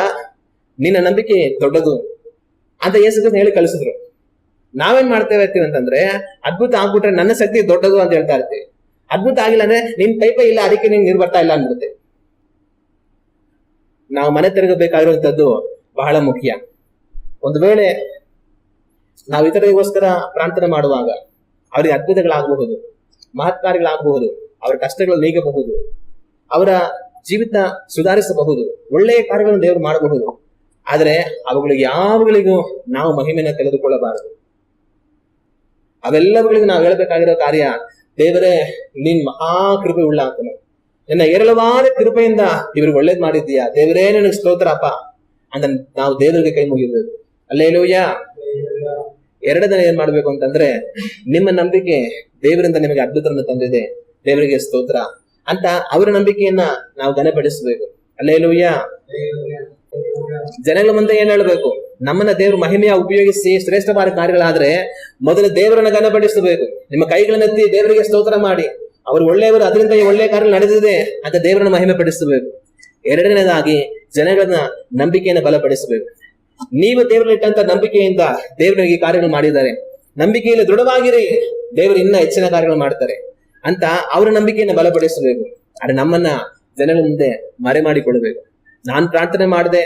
Speaker 1: ನಿನ್ನ ನಂಬಿಕೆ ದೊಡ್ಡದು ಅಂತ ಯೇಸು ಹೇಳಿ ಕಳಿಸಿದ್ರು. ನಾವೇನ್ ಮಾಡ್ತೇವೆ ಇರ್ತೀವಿ ಅಂತಂದ್ರೆ ಅದ್ಭುತ ಆಗ್ಬಿಟ್ರೆ ನನ್ನ ಶಕ್ತಿ ದೊಡ್ಡದು ಅಂತ ಹೇಳ್ತಾ ಇರ್ತೀವಿ. ಅದ್ಭುತ ಆಗಿಲ್ಲ ಅಂದ್ರೆ ನಿನ್ ಪೈಪೇ ಇಲ್ಲ, ಅದಕ್ಕೆ ನೀನ್ ನೀರು ಬರ್ತಾ ಇಲ್ಲ ಅನ್ಬಿಡುತ್ತೆ. ನಾವು ಮನೆ ತಿರುಗಬೇಕಾಗಿರುವಂತದ್ದು ಬಹಳ ಮುಖ್ಯ. ಒಂದು ವೇಳೆ ನಾವು ಇತರರಿಗೋಸ್ಕರ ಪ್ರಾರ್ಥನೆ ಮಾಡುವಾಗ ಅವರಿಗೆ ಅದ್ಭುತಗಳಾಗಬಹುದು. ಮಹತ್ಕಾರ್ಯಗಳಾಗಬಹುದು ಅವರ ಕಷ್ಟಗಳು ನೀಗಬಹುದು, ಅವರ ಜೀವಿತ ಸುಧಾರಿಸಬಹುದು, ಒಳ್ಳೆಯ ಕಾರ್ಯಗಳನ್ನು ದೇವರು ಮಾಡಬಹುದು. ಆದರೆ ಅವುಗಳಿಗೆ ಯಾವಗಳಿಗೂ ನಾವು ಮಹಿಮೆಯನ್ನು ತೆಗೆದುಕೊಳ್ಳಬಾರದು. ಅವೆಲ್ಲವುಗಳಿಗೆ ನಾವು ಹೇಳಬೇಕಾಗಿರೋ ಕಾರ್ಯ, ದೇವರೇ, ನಿನ್ ಮಹಾ ಕೃಪೆ ಉಳ್ಳ ಆತನು ನನ್ನ ಏರಳವಾದ ಕೃಪೆಯಿಂದ ಇವ್ರಿಗೆ ಒಳ್ಳೇದ್ ಮಾಡಿದ್ದೀಯಾ? ದೇವರೇ, ನನಗೆ ಸ್ತೋತ್ರಪ್ಪ ಅಂತ ನಾವು ದೇವರಿಗೆ ಕೈ ಮುಗಿಬೇಕು ಅಲ್ಲೇಲೂಯ್ಯ. ಎರಡನೇ ಏನ್ ಮಾಡ್ಬೇಕು ಅಂತಂದ್ರೆ, ನಿಮ್ಮ ನಂಬಿಕೆ ದೇವರಿಂದ ನಿಮಗೆ ಅದ್ಭುತವನ್ನು ತಂದಿದೆ. ದೇವರಿಗೆ ಸ್ತೋತ್ರ ಅಂತ ಅವರ ನಂಬಿಕೆಯನ್ನ ನಾವು ಘನಪಡಿಸಬೇಕು. ಅಲ್ಲೇಲೂಯ್ಯ. ಜನಗಳ ಮುಂದೆ ಏನ್ ಹೇಳ್ಬೇಕು? ನಮ್ಮನ್ನ ದೇವ್ರ ಮಹಿಮೆಯ ಉಪಯೋಗಿಸಿ ಶ್ರೇಷ್ಠವಾದ ಕಾರ್ಯಗಳಾದ್ರೆ ಮೊದಲು ದೇವರನ್ನ ಘನಪಡಿಸಬೇಕು. ನಿಮ್ಮ ಕೈಗಳನ್ನೆತ್ತಿ ದೇವರಿಗೆ ಸ್ತೋತ್ರ ಮಾಡಿ. ಅವರು ಒಳ್ಳೆಯವರು, ಅದರಿಂದ ಒಳ್ಳೆಯ ಕಾರ್ಯ ನಡೆದಿದೆ ಅಂತ ದೇವರನ್ನ ಮಹಿಮೆ ಪಡಿಸಬೇಕು ಎರಡನೇದಾಗಿ ಜನಗಳನ್ನ ನಂಬಿಕೆಯನ್ನು ಬಲಪಡಿಸಬೇಕು. ನೀವು ದೇವರಲ್ಲಿಟ್ಟಂತ ನಂಬಿಕೆಯಿಂದ ದೇವರಿಗೆ ಕಾರ್ಯಗಳು ಮಾಡಿದ್ದಾರೆ. ನಂಬಿಕೆಯಲ್ಲಿ ದೃಢವಾಗಿರಿ, ದೇವರು ಇನ್ನ ಹೆಚ್ಚಿನ ಕಾರ್ಯಗಳು ಮಾಡ್ತಾರೆ ಅಂತ ಅವರ ನಂಬಿಕೆಯನ್ನು ಬಲಪಡಿಸಬೇಕು. ಆದ್ರೆ ನಮ್ಮನ್ನ ಜನಗಳ ಮುಂದೆ ಮರೆ ಮಾಡಿಕೊಳ್ಬೇಕು ನಾನ್ ಪ್ರಾರ್ಥನೆ ಮಾಡಿದೆ,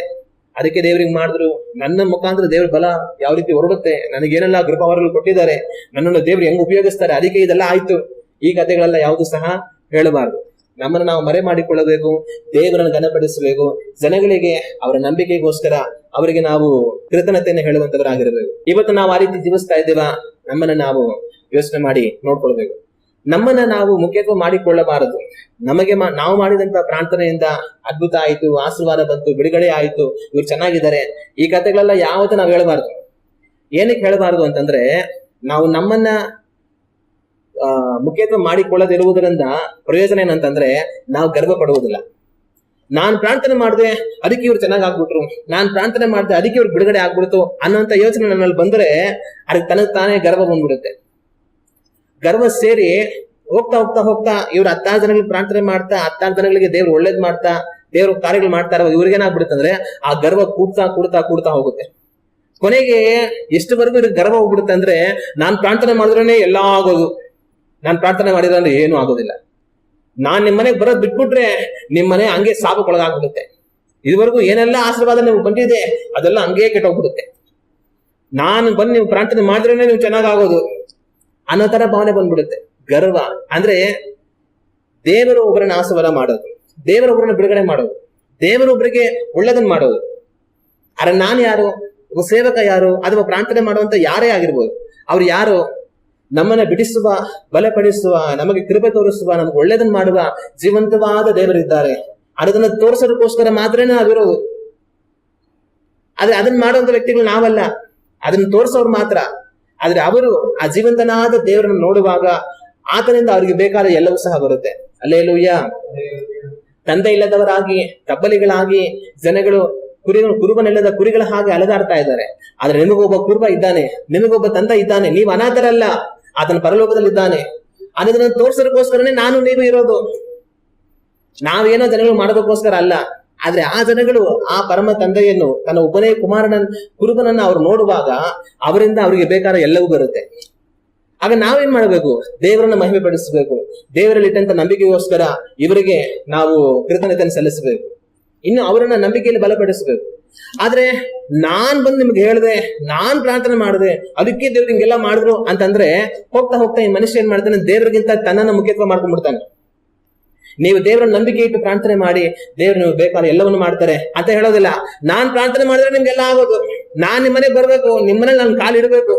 Speaker 1: ಅದಕ್ಕೆ ದೇವರಿಗೆ ಮಾಡಿದ್ರು. ನನ್ನ ಮುಖಾಂತರ ದೇವ್ರ ಬಲ ಯಾವ ರೀತಿ ಹೊರಡುತ್ತೆ, ನನಗೇನೆಲ್ಲ ಕೃಪಾವರಗಳು ಕೊಟ್ಟಿದ್ದಾರೆ, ನನ್ನನ್ನು ದೇವ್ರು ಹೆಂಗ್ ಉಪಯೋಗಿಸ್ತಾರೆ, ಅದಕ್ಕೆ ಇದೆಲ್ಲ ಆಯ್ತು. ಈ ಕಥೆಗಳೆಲ್ಲ ಯಾವುದು ಸಹ ಹೇಳಬಾರದು. ನಮ್ಮನ್ನು ನಾವು ಮರೆ ಮಾಡಿಕೊಳ್ಳಬೇಕು, ದೇವರನ್ನು ಘನಪಡಿಸಬೇಕು, ಜನಗಳಿಗೆ ಅವರ ನಂಬಿಕೆಗೋಸ್ಕರ ಅವರಿಗೆ ನಾವು ಕೃತಜ್ಞತೆಯನ್ನು ಹೇಳುವಂತವರಾಗಿರಬೇಕು. ಇವತ್ತು ನಾವು ಆ ರೀತಿ ಜೀವಿಸ್ತಾ ಇದ್ದೇವ, ನಮ್ಮನ್ನ ನಾವು ಯೋಚನೆ ಮಾಡಿ ನೋಡ್ಕೊಳ್ಬೇಕು. ನಮ್ಮನ್ನ ನಾವು ಮುಖ್ಯತ್ವ ಮಾಡಿಕೊಳ್ಳಬಾರದು. ನಮಗೆ ನಾವು ಮಾಡಿದಂತ ಪ್ರಾರ್ಥನೆಯಿಂದ ಅದ್ಭುತ ಆಯಿತು, ಆಶೀರ್ವಾದ ಬಂತು, ಬಿಡುಗಡೆ ಆಯಿತು, ಇವ್ರು ಚೆನ್ನಾಗಿದ್ದಾರೆ. ಈ ಕಥೆಗಳೆಲ್ಲ ಯಾವತ್ತೂ ನಾವು ಹೇಳಬಾರದು. ಏನಕ್ಕೆ ಹೇಳಬಾರದು ಅಂತಂದ್ರೆ, ನಾವು ನಮ್ಮನ್ನ ಮುಖ್ಯತ್ವ ಮಾಡಿಕೊಳ್ಳದಿರುವುದರಿಂದ ಪ್ರಯೋಜನ ಏನಂತಂದ್ರೆ ನಾವು ಗರ್ವ ಪಡುವುದಿಲ್ಲ ನಾನ್ ಪ್ರಾರ್ಥನೆ ಮಾಡಿದೆ ಅದಕ್ಕೆ ಇವ್ರು ಚೆನ್ನಾಗ್ ಆಗ್ಬಿಟ್ರು. ನಾನ್ ಪ್ರಾರ್ಥನೆ ಮಾಡಿದೆ ಅದಕ್ಕೆ ಇವ್ರು ಬಿಡುಗಡೆ ಆಗ್ಬಿಡ್ತು ಅನ್ನೋಂತ ಯೋಚನೆ ನನ್ನಲ್ಲಿ ಬಂದ್ರೆ ಅದಕ್ಕೆ ತನಗ್ ತಾನೇ ಗರ್ವ ಬಂದ್ಬಿಡುತ್ತೆ. ಗರ್ವ ಸೇರಿ ಹೋಗ್ತಾ ಹೋಗ್ತಾ ಹೋಗ್ತಾ ಇವ್ರು ಹತ್ತಾರು ಜನಗಳಿಗೆ ಪ್ರಾರ್ಥನೆ ಮಾಡ್ತಾ, ಹತ್ತಾರು ಜನಗಳಿಗೆ ದೇವ್ರು ಒಳ್ಳೇದ್ ಮಾಡ್ತಾ, ದೇವ್ರ ಕಾರ್ಯಗಳು ಮಾಡ್ತಾ ಇರೋ ಇವ್ರಿಗೇನಾಗ್ಬಿಡುತ್ತಂದ್ರೆ ಆ ಗರ್ವ ಕೂಡ್ತಾ ಕೂಡ್ತಾ ಕೂಡ್ತಾ ಹೋಗುತ್ತೆ. ಕೊನೆಗೆ ಎಷ್ಟುವರೆಗೂ ಇವ್ರಿಗೆ ಗರ್ವ ಹೋಗ್ಬಿಡುತ್ತೆ ಅಂದ್ರೆ ನಾನ್ ಪ್ರಾರ್ಥನೆ ಮಾಡಿದ್ರೇನೆ ಎಲ್ಲ ಆಗೋದು. ನಾನ್ ಪ್ರಾರ್ಥನೆ ಮಾಡಿದ್ರೆ ಅಂದ್ರೆ ಏನೂ ಆಗೋದಿಲ್ಲ. ನಾನ್ ನಿಮ್ಮ ಮನೆಗೆ ಬರೋದ್ ಬಿಟ್ಬಿಟ್ರೆ ನಿಮ್ ಮನೆ ಹಂಗೆ ಸಾಪಕ್ಕೊಳಗಾಗ್ಬಿಡುತ್ತೆ. ಇದುವರೆಗೂ ಏನೆಲ್ಲ ಆಶೀರ್ವಾದ ನೀವು ಬಂದಿದೆ, ಅದೆಲ್ಲ ಹಂಗೆ ಕೆಟ್ಟೋಗ್ಬಿಡುತ್ತೆ. ನಾನು ಬಂದು ನೀವು ಪ್ರಾರ್ಥನೆ ಮಾಡಿದ್ರೇನೆ ನೀವು ಚೆನ್ನಾಗಾಗೋದು. ಅನ್ನೋ ತರ ಭಾವನೆ ಬಂದ್ಬಿಡುತ್ತೆ. ಗರ್ವ. ಅಂದ್ರೆ ದೇವರು ಒಬ್ಬರನ್ನ ಆಶೀರ್ವಾದ ಮಾಡೋದು. ದೇವರ ಒಬ್ಬರನ್ನ ಬಿಡುಗಡೆ ಮಾಡೋದು. ದೇವರೊಬ್ಬರಿಗೆ ಒಳ್ಳೇದನ್ನ ಮಾಡೋದು. ಆದ್ರೆ ನಾನು ಯಾರು? ಸೇವಕ ಯಾರು? ಅಥವಾ ಪ್ರಾರ್ಥನೆ ಮಾಡುವಂತ ಯಾರೇ ಆಗಿರ್ಬೋದು. ಅವ್ರು ಯಾರು? ನಮ್ಮನ್ನ ಬಿಡಿಸುವ, ಬಲಪಡಿಸುವ, ನಮಗೆ ಕೃಪೆ ತೋರಿಸುವ, ನಮ್ಗೆ ಒಳ್ಳೇದನ್ನ ಮಾಡುವ ಜೀವಂತವಾದ ದೇವರಿದ್ದಾರೆ. ಅದನ್ನ ತೋರಿಸೋದಕ್ಕೋಸ್ಕರ ಮಾತ್ರನೇ ನಾವಿರೋದು ಆದ್ರೆ ಅದನ್ನ ಮಾಡುವಂತ ವ್ಯಕ್ತಿಗಳು ನಾವಲ್ಲ. ಅದನ್ನ ತೋರಿಸೋರು ಮಾತ್ರ. ಆದ್ರೆ ಅವರು ಆ ಜೀವಂತನಾದ ದೇವರನ್ನು ನೋಡುವಾಗ ಆತನಿಂದ ಅವರಿಗೆ ಬೇಕಾದ ಎಲ್ಲವೂ ಸಹ ಬರುತ್ತೆ. ಅಲ್ಲೇ ಲೂಯ್ಯ ತಂದೆ ಇಲ್ಲದವರಾಗಿ, ತಬ್ಬಲಿಗಳಾಗಿ, ಜನಗಳು ಕುರಿ ಕುರುಬನಿಲ್ಲದ ಕುರಿಗಳ ಹಾಗೆ ಅಲೆದಾಡ್ತಾ ಇದ್ದಾರೆ. ಆದ್ರೆ ನಿಮಗೊಬ್ಬ ಕುರುಬ ಇದ್ದಾನೆ, ನಿಮಗೊಬ್ಬ ತಂದೆ ಇದ್ದಾನೆ, ನೀವು ಅನಾಥರಲ್ಲ. ಆತನ ಪರಲೋಕದಲ್ಲಿದ್ದಾನೆ. ಅದನ್ನ ತೋರ್ಸೋದಕ್ಕೋಸ್ಕರನೇ ನಾನು ನೀವು ಇರೋದು. ನಾವೇನೋ ಜನಗಳು ಮಾಡೋದಕ್ಕೋಸ್ಕರ ಅಲ್ಲ. ಆದ್ರೆ ಆ ಜನಗಳು ಆ ಪರಮ ತಂದೆಯನ್ನು, ತನ್ನ ಒಬ್ಬನೇ ಕುಮಾರನ ಕುರುಬನನ್ನ ಅವ್ರು ನೋಡುವಾಗ ಅವರಿಂದ ಅವರಿಗೆ ಬೇಕಾದ ಎಲ್ಲವೂ ಬರುತ್ತೆ. ಆಗ ನಾವೇನ್ ಮಾಡಬೇಕು? ದೇವರನ್ನ ಮಹಿಮೆ ಪಡಿಸಬೇಕು ದೇವರಲ್ಲಿ ಇಟ್ಟಂತ ನಂಬಿಕೆಗೋಸ್ಕರ ಇವರಿಗೆ ನಾವು ಕೃತಜ್ಞತೆಯನ್ನು ಸಲ್ಲಿಸಬೇಕು. ಇನ್ನು ಅವರನ್ನ ನಂಬಿಕೆಯಲ್ಲಿ ಬಲಪಡಿಸಬೇಕು. ಆದ್ರೆ ನಾನ್ ಬಂದು ನಿಮ್ಗೆ ಹೇಳಿದೆ, ನಾನ್ ಪ್ರಾರ್ಥನೆ ಮಾಡಿದೆ, ಅದಕ್ಕೆ ದೇವ್ರು ಹಿಂಗೆಲ್ಲ ಮಾಡಿದ್ರು ಅಂತಂದ್ರೆ ಹೋಗ್ತಾ ಹೋಗ್ತಾ ಈ ಮನುಷ್ಯ ಏನ್ ಮಾಡ್ತಾನೆ, ದೇವರಿಗಿಂತ ತನ್ನನ್ನ ಮುಖ್ಯತ್ವ ಮಾಡ್ಕೊಂಡ್ಬಿಡ್ತಾನೆ. ನೀವು ದೇವರ ನಂಬಿಕೆ ಇಟ್ಟು ಪ್ರಾರ್ಥನೆ ಮಾಡಿ, ದೇವ್ರು ನೀವು ಬೇಕಾದ ಎಲ್ಲವನ್ನು ಮಾಡ್ತಾರೆ ಅಂತ ಹೇಳೋದಿಲ್ಲ. ನಾನ್ ಪ್ರಾರ್ಥನೆ ಮಾಡಿದ್ರೆ ನಿಮ್ಗೆಲ್ಲ ಆಗೋದು. ನಾನ್ ನಿಮ್ಮನೆ ಬರ್ಬೇಕು ನಿಮ್ಮನೆ ನಾನು ಕಾಲಿಡಬೇಕು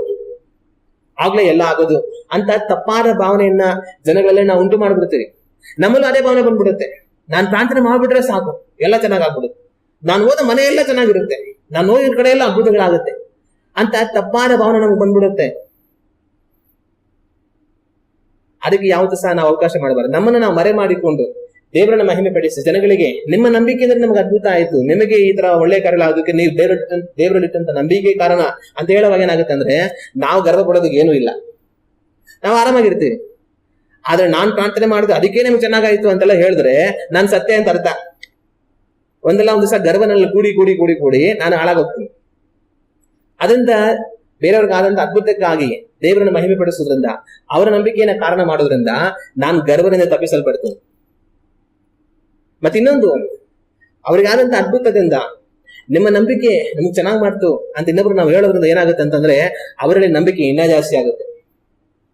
Speaker 1: ಆಗ್ಲೇ ಎಲ್ಲ ಆಗೋದು ಅಂತ ತಪ್ಪಾದ ಭಾವನೆಯನ್ನ ಜನಗಳಲ್ಲೇ ನಾವು ಉಂಟು ಮಾಡ್ಬಿಡ್ತೀವಿ. ನಮ್ಮಲ್ಲೂ ಅದೇ ಭಾವನೆ ಬಂದ್ಬಿಡುತ್ತೆ. ನಾನ್ ಪ್ರಾರ್ಥನೆ ಮಾಡ್ಬಿಟ್ರೆ ಸಾಕು, ಎಲ್ಲ ಚೆನ್ನಾಗಾಗ್ಬಿಡುತ್ತೆ ನಾನು ಹೋದ ಮನೆಯೆಲ್ಲ ಚೆನ್ನಾಗಿರುತ್ತೆ. ನಾನು ಹೋಗಿದ ಕಡೆ ಎಲ್ಲ ಅದ್ಭುತಗಳಾಗುತ್ತೆ. ಅಂತ ತಪ್ಪಾದ ಭಾವನೆ ನಮಗೆ ಬಂದ್ಬಿಡುತ್ತೆ. ಅದಕ್ಕೆ ಯಾವುದು ಸಹ ನಾವು ಅವಕಾಶ ಮಾಡಬಾರದು. ನಮ್ಮನ್ನ ನಾವು ಮರೆ ಮಾಡಿಕೊಂಡು ದೇವರನ್ನ ಮಹಿಮೆ ಪಡಿಸಿ ಜನಗಳಿಗೆ ನಿಮ್ಮ ನಂಬಿಕೆ ಅಂದ್ರೆ ನಮ್ಗೆ ಅದ್ಭುತ ಆಯ್ತು. ನಿಮಗೆ ಈ ತರ ಒಳ್ಳೆ ಕಾರ್ಯಗಳಾಗೋದಕ್ಕೆ ನೀವು ದೇವರ ದೇವರಲ್ಲಿಟ್ಟಂತ ನಂಬಿಕೆ ಕಾರಣ ಅಂತ ಹೇಳುವಾಗ ಏನಾಗುತ್ತೆ ಅಂದ್ರೆ ನಾವು ಗರ್ವ ಏನೂ ಇಲ್ಲ. ನಾವು ಆರಾಮಾಗಿರ್ತೀವಿ. ಆದ್ರೆ ನಾನ್ ಪ್ರಾರ್ಥನೆ ಮಾಡಿದ್ರೆ ಅದಕ್ಕೆ ನಿಮ್ಗೆ ಚೆನ್ನಾಗಾಯ್ತು ಅಂತೆಲ್ಲ ಹೇಳಿದ್ರೆ ನಾನು ಸತ್ಯ ಅಂತ ಅರ್ಥ. ಒಂದಲ್ಲ ಒಂದು ದಿವಸ ಗರ್ವನಲ್ಲಿ ಕೂಡಿ ಕೂಡಿ ಕೂಡಿ ಕೂಡಿ ನಾನು ಹಾಳಾಗೋಗ್ತೀನಿ. ಅದರಿಂದ ಬೇರೆಯವ್ರಿಗಾದಂಥ ಅದ್ಭುತಕ್ಕಾಗಿ ದೇವರನ್ನು ಮಹಿಮೆ ಪಡಿಸೋದ್ರಿಂದ ಅವರ ನಂಬಿಕೆಯನ್ನ ಕಾರಣ ಮಾಡೋದ್ರಿಂದ ನಾನು ಗರ್ವದಿಂದ ತಪ್ಪಿಸಲ್ಪಡ್ತೀನಿ. ಮತ್ತೆ ಇನ್ನೊಂದು ಅವರಿಗಾದಂತ ಅದ್ಭುತದಿಂದ ನಿಮ್ಮ ನಂಬಿಕೆ ನಮ್ಗೆ ಚೆನ್ನಾಗಿ ಮಾಡ್ತು ಅಂತ ಇನ್ನೊಬ್ರು ನಾವು ಹೇಳೋದ್ರಿಂದ ಏನಾಗುತ್ತೆ ಅಂತಂದ್ರೆ, ಅವರಲ್ಲಿ ನಂಬಿಕೆ ಇನ್ನೂ ಜಾಸ್ತಿ ಆಗುತ್ತೆ.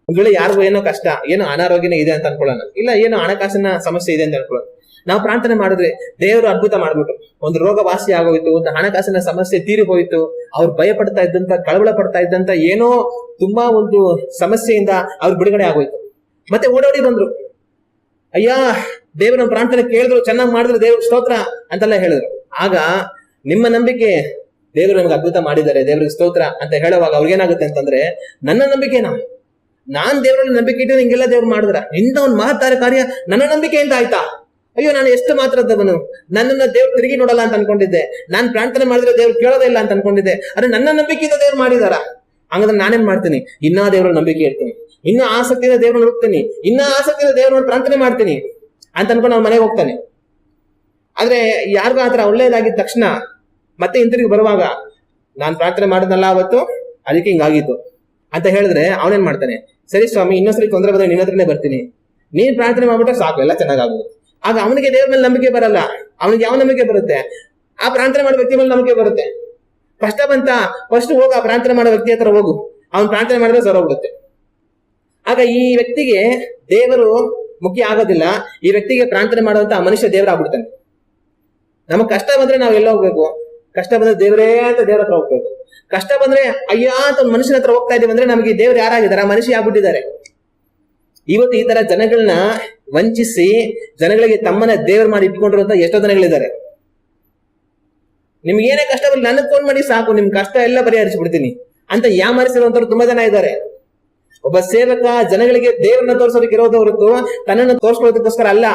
Speaker 1: ಒಂದ್ ವೇಳೆ ಯಾರಿಗೂ ಏನೋ ಕಷ್ಟ, ಏನೋ ಅನಾರೋಗ್ಯನೇ ಇದೆ ಅಂತ ಅನ್ಕೊಳ್ಳೋಣ. ಇಲ್ಲ, ಏನೋ ಹಣಕಾಸಿನ ಸಮಸ್ಯೆ ಇದೆ ಅಂತ ಅನ್ಕೊಳ್ಳೋಣ. ನಾವು ಪ್ರಾರ್ಥನೆ ಮಾಡಿದ್ರೆ ದೇವರು ಅದ್ಭುತ ಮಾಡ್ಬಿಟ್ಟು ಒಂದು ರೋಗ ವಾಸಿ ಆಗೋಯ್ತು, ಒಂದು ಹಣಕಾಸಿನ ಸಮಸ್ಯೆ ತೀರಿ ಹೋಯ್ತು, ಅವ್ರು ಭಯ ಪಡ್ತಾ ಇದ್ದಂತ ಕಳವಳ ಪಡ್ತಾ ಇದ್ದಂತ ಏನೋ ತುಂಬಾ ಒಂದು ಸಮಸ್ಯೆಯಿಂದ ಅವ್ರು ಬಿಡುಗಡೆ ಆಗೋಯ್ತು. ಮತ್ತೆ ಓಡೋಡಿ ಬಂದ್ರು. ಅಯ್ಯ, ದೇವರ ಪ್ರಾರ್ಥನೆ ಕೇಳಿದ್ರು, ಚೆನ್ನಾಗಿ ಮಾಡಿದ್ರು, ದೇವ್ರ ಸ್ತೋತ್ರ ಅಂತೆಲ್ಲ ಹೇಳಿದ್ರು. ಆಗ ನಿಮ್ಮ ನಂಬಿಕೆ ದೇವರು ನಮ್ಗೆ ಅದ್ಭುತ ಮಾಡಿದ್ದಾರೆ, ದೇವ್ರಿಗೆ ಸ್ತೋತ್ರ ಅಂತ ಹೇಳುವಾಗ ಅವ್ರಿಗೇನಾಗುತ್ತೆ ಅಂತಂದ್ರೆ, ನನ್ನ ನಂಬಿಕೆನಾ ನಾನ್ ದೇವರಲ್ಲಿ ನಂಬಿಕೆ ಇಟ್ಟು ಹಿಂಗೆಲ್ಲ ದೇವ್ರು ಮಾಡಿದ್ರ. ಇಂಥ ಒಂದು ಮಹತ್ತರ ಕಾರ್ಯ ನನ್ನ ನಂಬಿಕೆಯಿಂದ ಆಯ್ತಾ? ಅಯ್ಯೋ, ನಾನು ಎಷ್ಟು ಮಾತ್ರದವನು ನನ್ನನ್ನ ದೇವ್ರು ತಿರುಗಿ ನೋಡಲ್ಲ ಅಂತ ಅನ್ಕೊಂಡಿದ್ದೆ. ನಾನು ಪ್ರಾರ್ಥನೆ ಮಾಡಿದ್ರೆ ದೇವ್ರು ಕೇಳೋದೇ ಇಲ್ಲ ಅಂತ ಅನ್ಕೊಂಡಿದ್ದೆ. ಆದ್ರೆ ನನ್ನ ನಂಬಿಕೆಯಿಂದ ದೇವ್ರು ಮಾಡಿದಾರ? ಹಂಗಂದ್ರೆ ನಾನೇನ್ ಮಾಡ್ತೀನಿ? ಇನ್ನ ದೇವ್ರ ನಂಬಿಕೆ ಇರ್ತೀನಿ ಇನ್ನ ಆಸಕ್ತಿಯಿಂದ ದೇವ್ರನ್ನ ಹುಡುಕ್ತೀನಿ ಇನ್ನ ಆಸಕ್ತಿಯಿಂದ ದೇವ್ರನ್ನ ಪ್ರಾರ್ಥನೆ ಮಾಡ್ತೀನಿ ಅಂತ ಅನ್ಕೊಂಡು ಅವ್ನ ಮನೆಗೆ ಹೋಗ್ತಾನೆ. ಆದ್ರೆ ಯಾರಿಗೂ ಆತರ ಒಳ್ಳೇದಾಗಿದ್ದ ತಕ್ಷಣ ಮತ್ತೆ ಹಿಂತಿರುಗಿ ಬರುವಾಗ ನಾನು ಪ್ರಾರ್ಥನೆ ಮಾಡಿದ್ನಲ್ಲ ಅವತ್ತು, ಅದಕ್ಕೆ ಹಿಂಗಾಗಿತ್ತು ಅಂತ ಹೇಳಿದ್ರೆ ಅವನೇನ್ ಮಾಡ್ತಾನೆ? ಸರಿ ಸ್ವಾಮಿ, ಇನ್ನೊಂದ್ಸರಿ ತೊಂದರೆ ಬಂದ್ರೆ ನಿನ್ನ ಹತ್ರನೇ ಬರ್ತೀನಿ. ನೀನ್ ಪ್ರಾರ್ಥನೆ ಮಾಡ್ಬಿಟ್ರೆ ಸಾಕು, ಎಲ್ಲ ಚೆನ್ನಾಗಾಗುತ್ತೆ ಆಗ ಅವನಿಗೆ ದೇವ್ರ ಮೇಲೆ ನಂಬಿಕೆ ಬರಲ್ಲ. ಅವನಿಗೆ ಯಾವ ನಂಬಿಕೆ ಬರುತ್ತೆ? ಆ ಪ್ರಾರ್ಥನೆ ಮಾಡೋ ವ್ಯಕ್ತಿ ಮೇಲೆ ನಂಬಿಕೆ ಬರುತ್ತೆ. ಕಷ್ಟ ಬಂತ ಫಸ್ಟ್ ಹೋಗು, ಆ ಪ್ರಾರ್ಥನೆ ಮಾಡೋ ವ್ಯಕ್ತಿ ಹತ್ರ ಹೋಗು. ಅವ್ನು ಪ್ರಾರ್ಥನೆ ಮಾಡಿದ್ರೆ ಹೋಗುತ್ತೆ ಆಗ ಈ ವ್ಯಕ್ತಿಗೆ ದೇವರು ಮುಖ್ಯ ಆಗೋದಿಲ್ಲ. ಈ ವ್ಯಕ್ತಿಗೆ ಪ್ರಾರ್ಥನೆ ಮಾಡುವಂತ ಆ ಮನುಷ್ಯ ದೇವರಾಗ್ಬಿಡ್ತಾನೆ ನಮಗ್ ಕಷ್ಟ ಬಂದ್ರೆ ನಾವ್ ಎಲ್ಲ ಹೋಗ್ಬೇಕು? ಕಷ್ಟ ಬಂದ್ರೆ ದೇವರೇ ಅಂತ ದೇವ್ರ ಹತ್ರ ಹೋಗ್ಬೇಕು. ಕಷ್ಟ ಬಂದ್ರೆ ಅಯ್ಯ ಅಂತ ಮನುಷ್ಯನ ಹತ್ರ ಹೋಗ್ತಾ ಇದೀವಿ ಅಂದ್ರೆ ನಮಗೆ ದೇವ್ರು ಯಾರಾಗಿದ್ದಾರೆ? ಆ ಮನುಷ್ಯ ಆಗ್ಬಿಟ್ಟಿದ್ದಾರೆ. ಇವತ್ತು ಈ ತರ ಜನಗಳನ್ನ ವಂಚಿಸಿ, ಜನಗಳಿಗೆ ತಮ್ಮನ್ನ ದೇವ್ರ ಮಾಡಿ ಇಟ್ಕೊಂಡಿರುವಂತ ಎಷ್ಟೋ ಜನಗಳಿದ್ದಾರೆ. ನಿಮ್ಗೆ ಏನೇ ಕಷ್ಟ ಬರಲಿ ನನಗೆ ಫೋನ್ ಮಾಡಿ ಸಾಕು, ನಿಮ್ ಕಷ್ಟ ಎಲ್ಲ ಪರಿಹರಿಸ್ಬಿಡ್ತೀನಿ ಅಂತ ಯಾಮರಿಸಿರುವಂತವ್ರು ತುಂಬಾ ಜನ ಇದ್ದಾರೆ. ಒಬ್ಬ ಸೇವಕ ಜನಗಳಿಗೆ ದೇವರನ್ನ ತೋರಿಸೋದಕ್ಕೆ ಇರೋದು ಹೊರತು ತನ್ನನ್ನು ತೋರಿಸ್ಕೊಳ್ಳೋದಕ್ಕೋಸ್ಕರ ಅಲ್ಲ.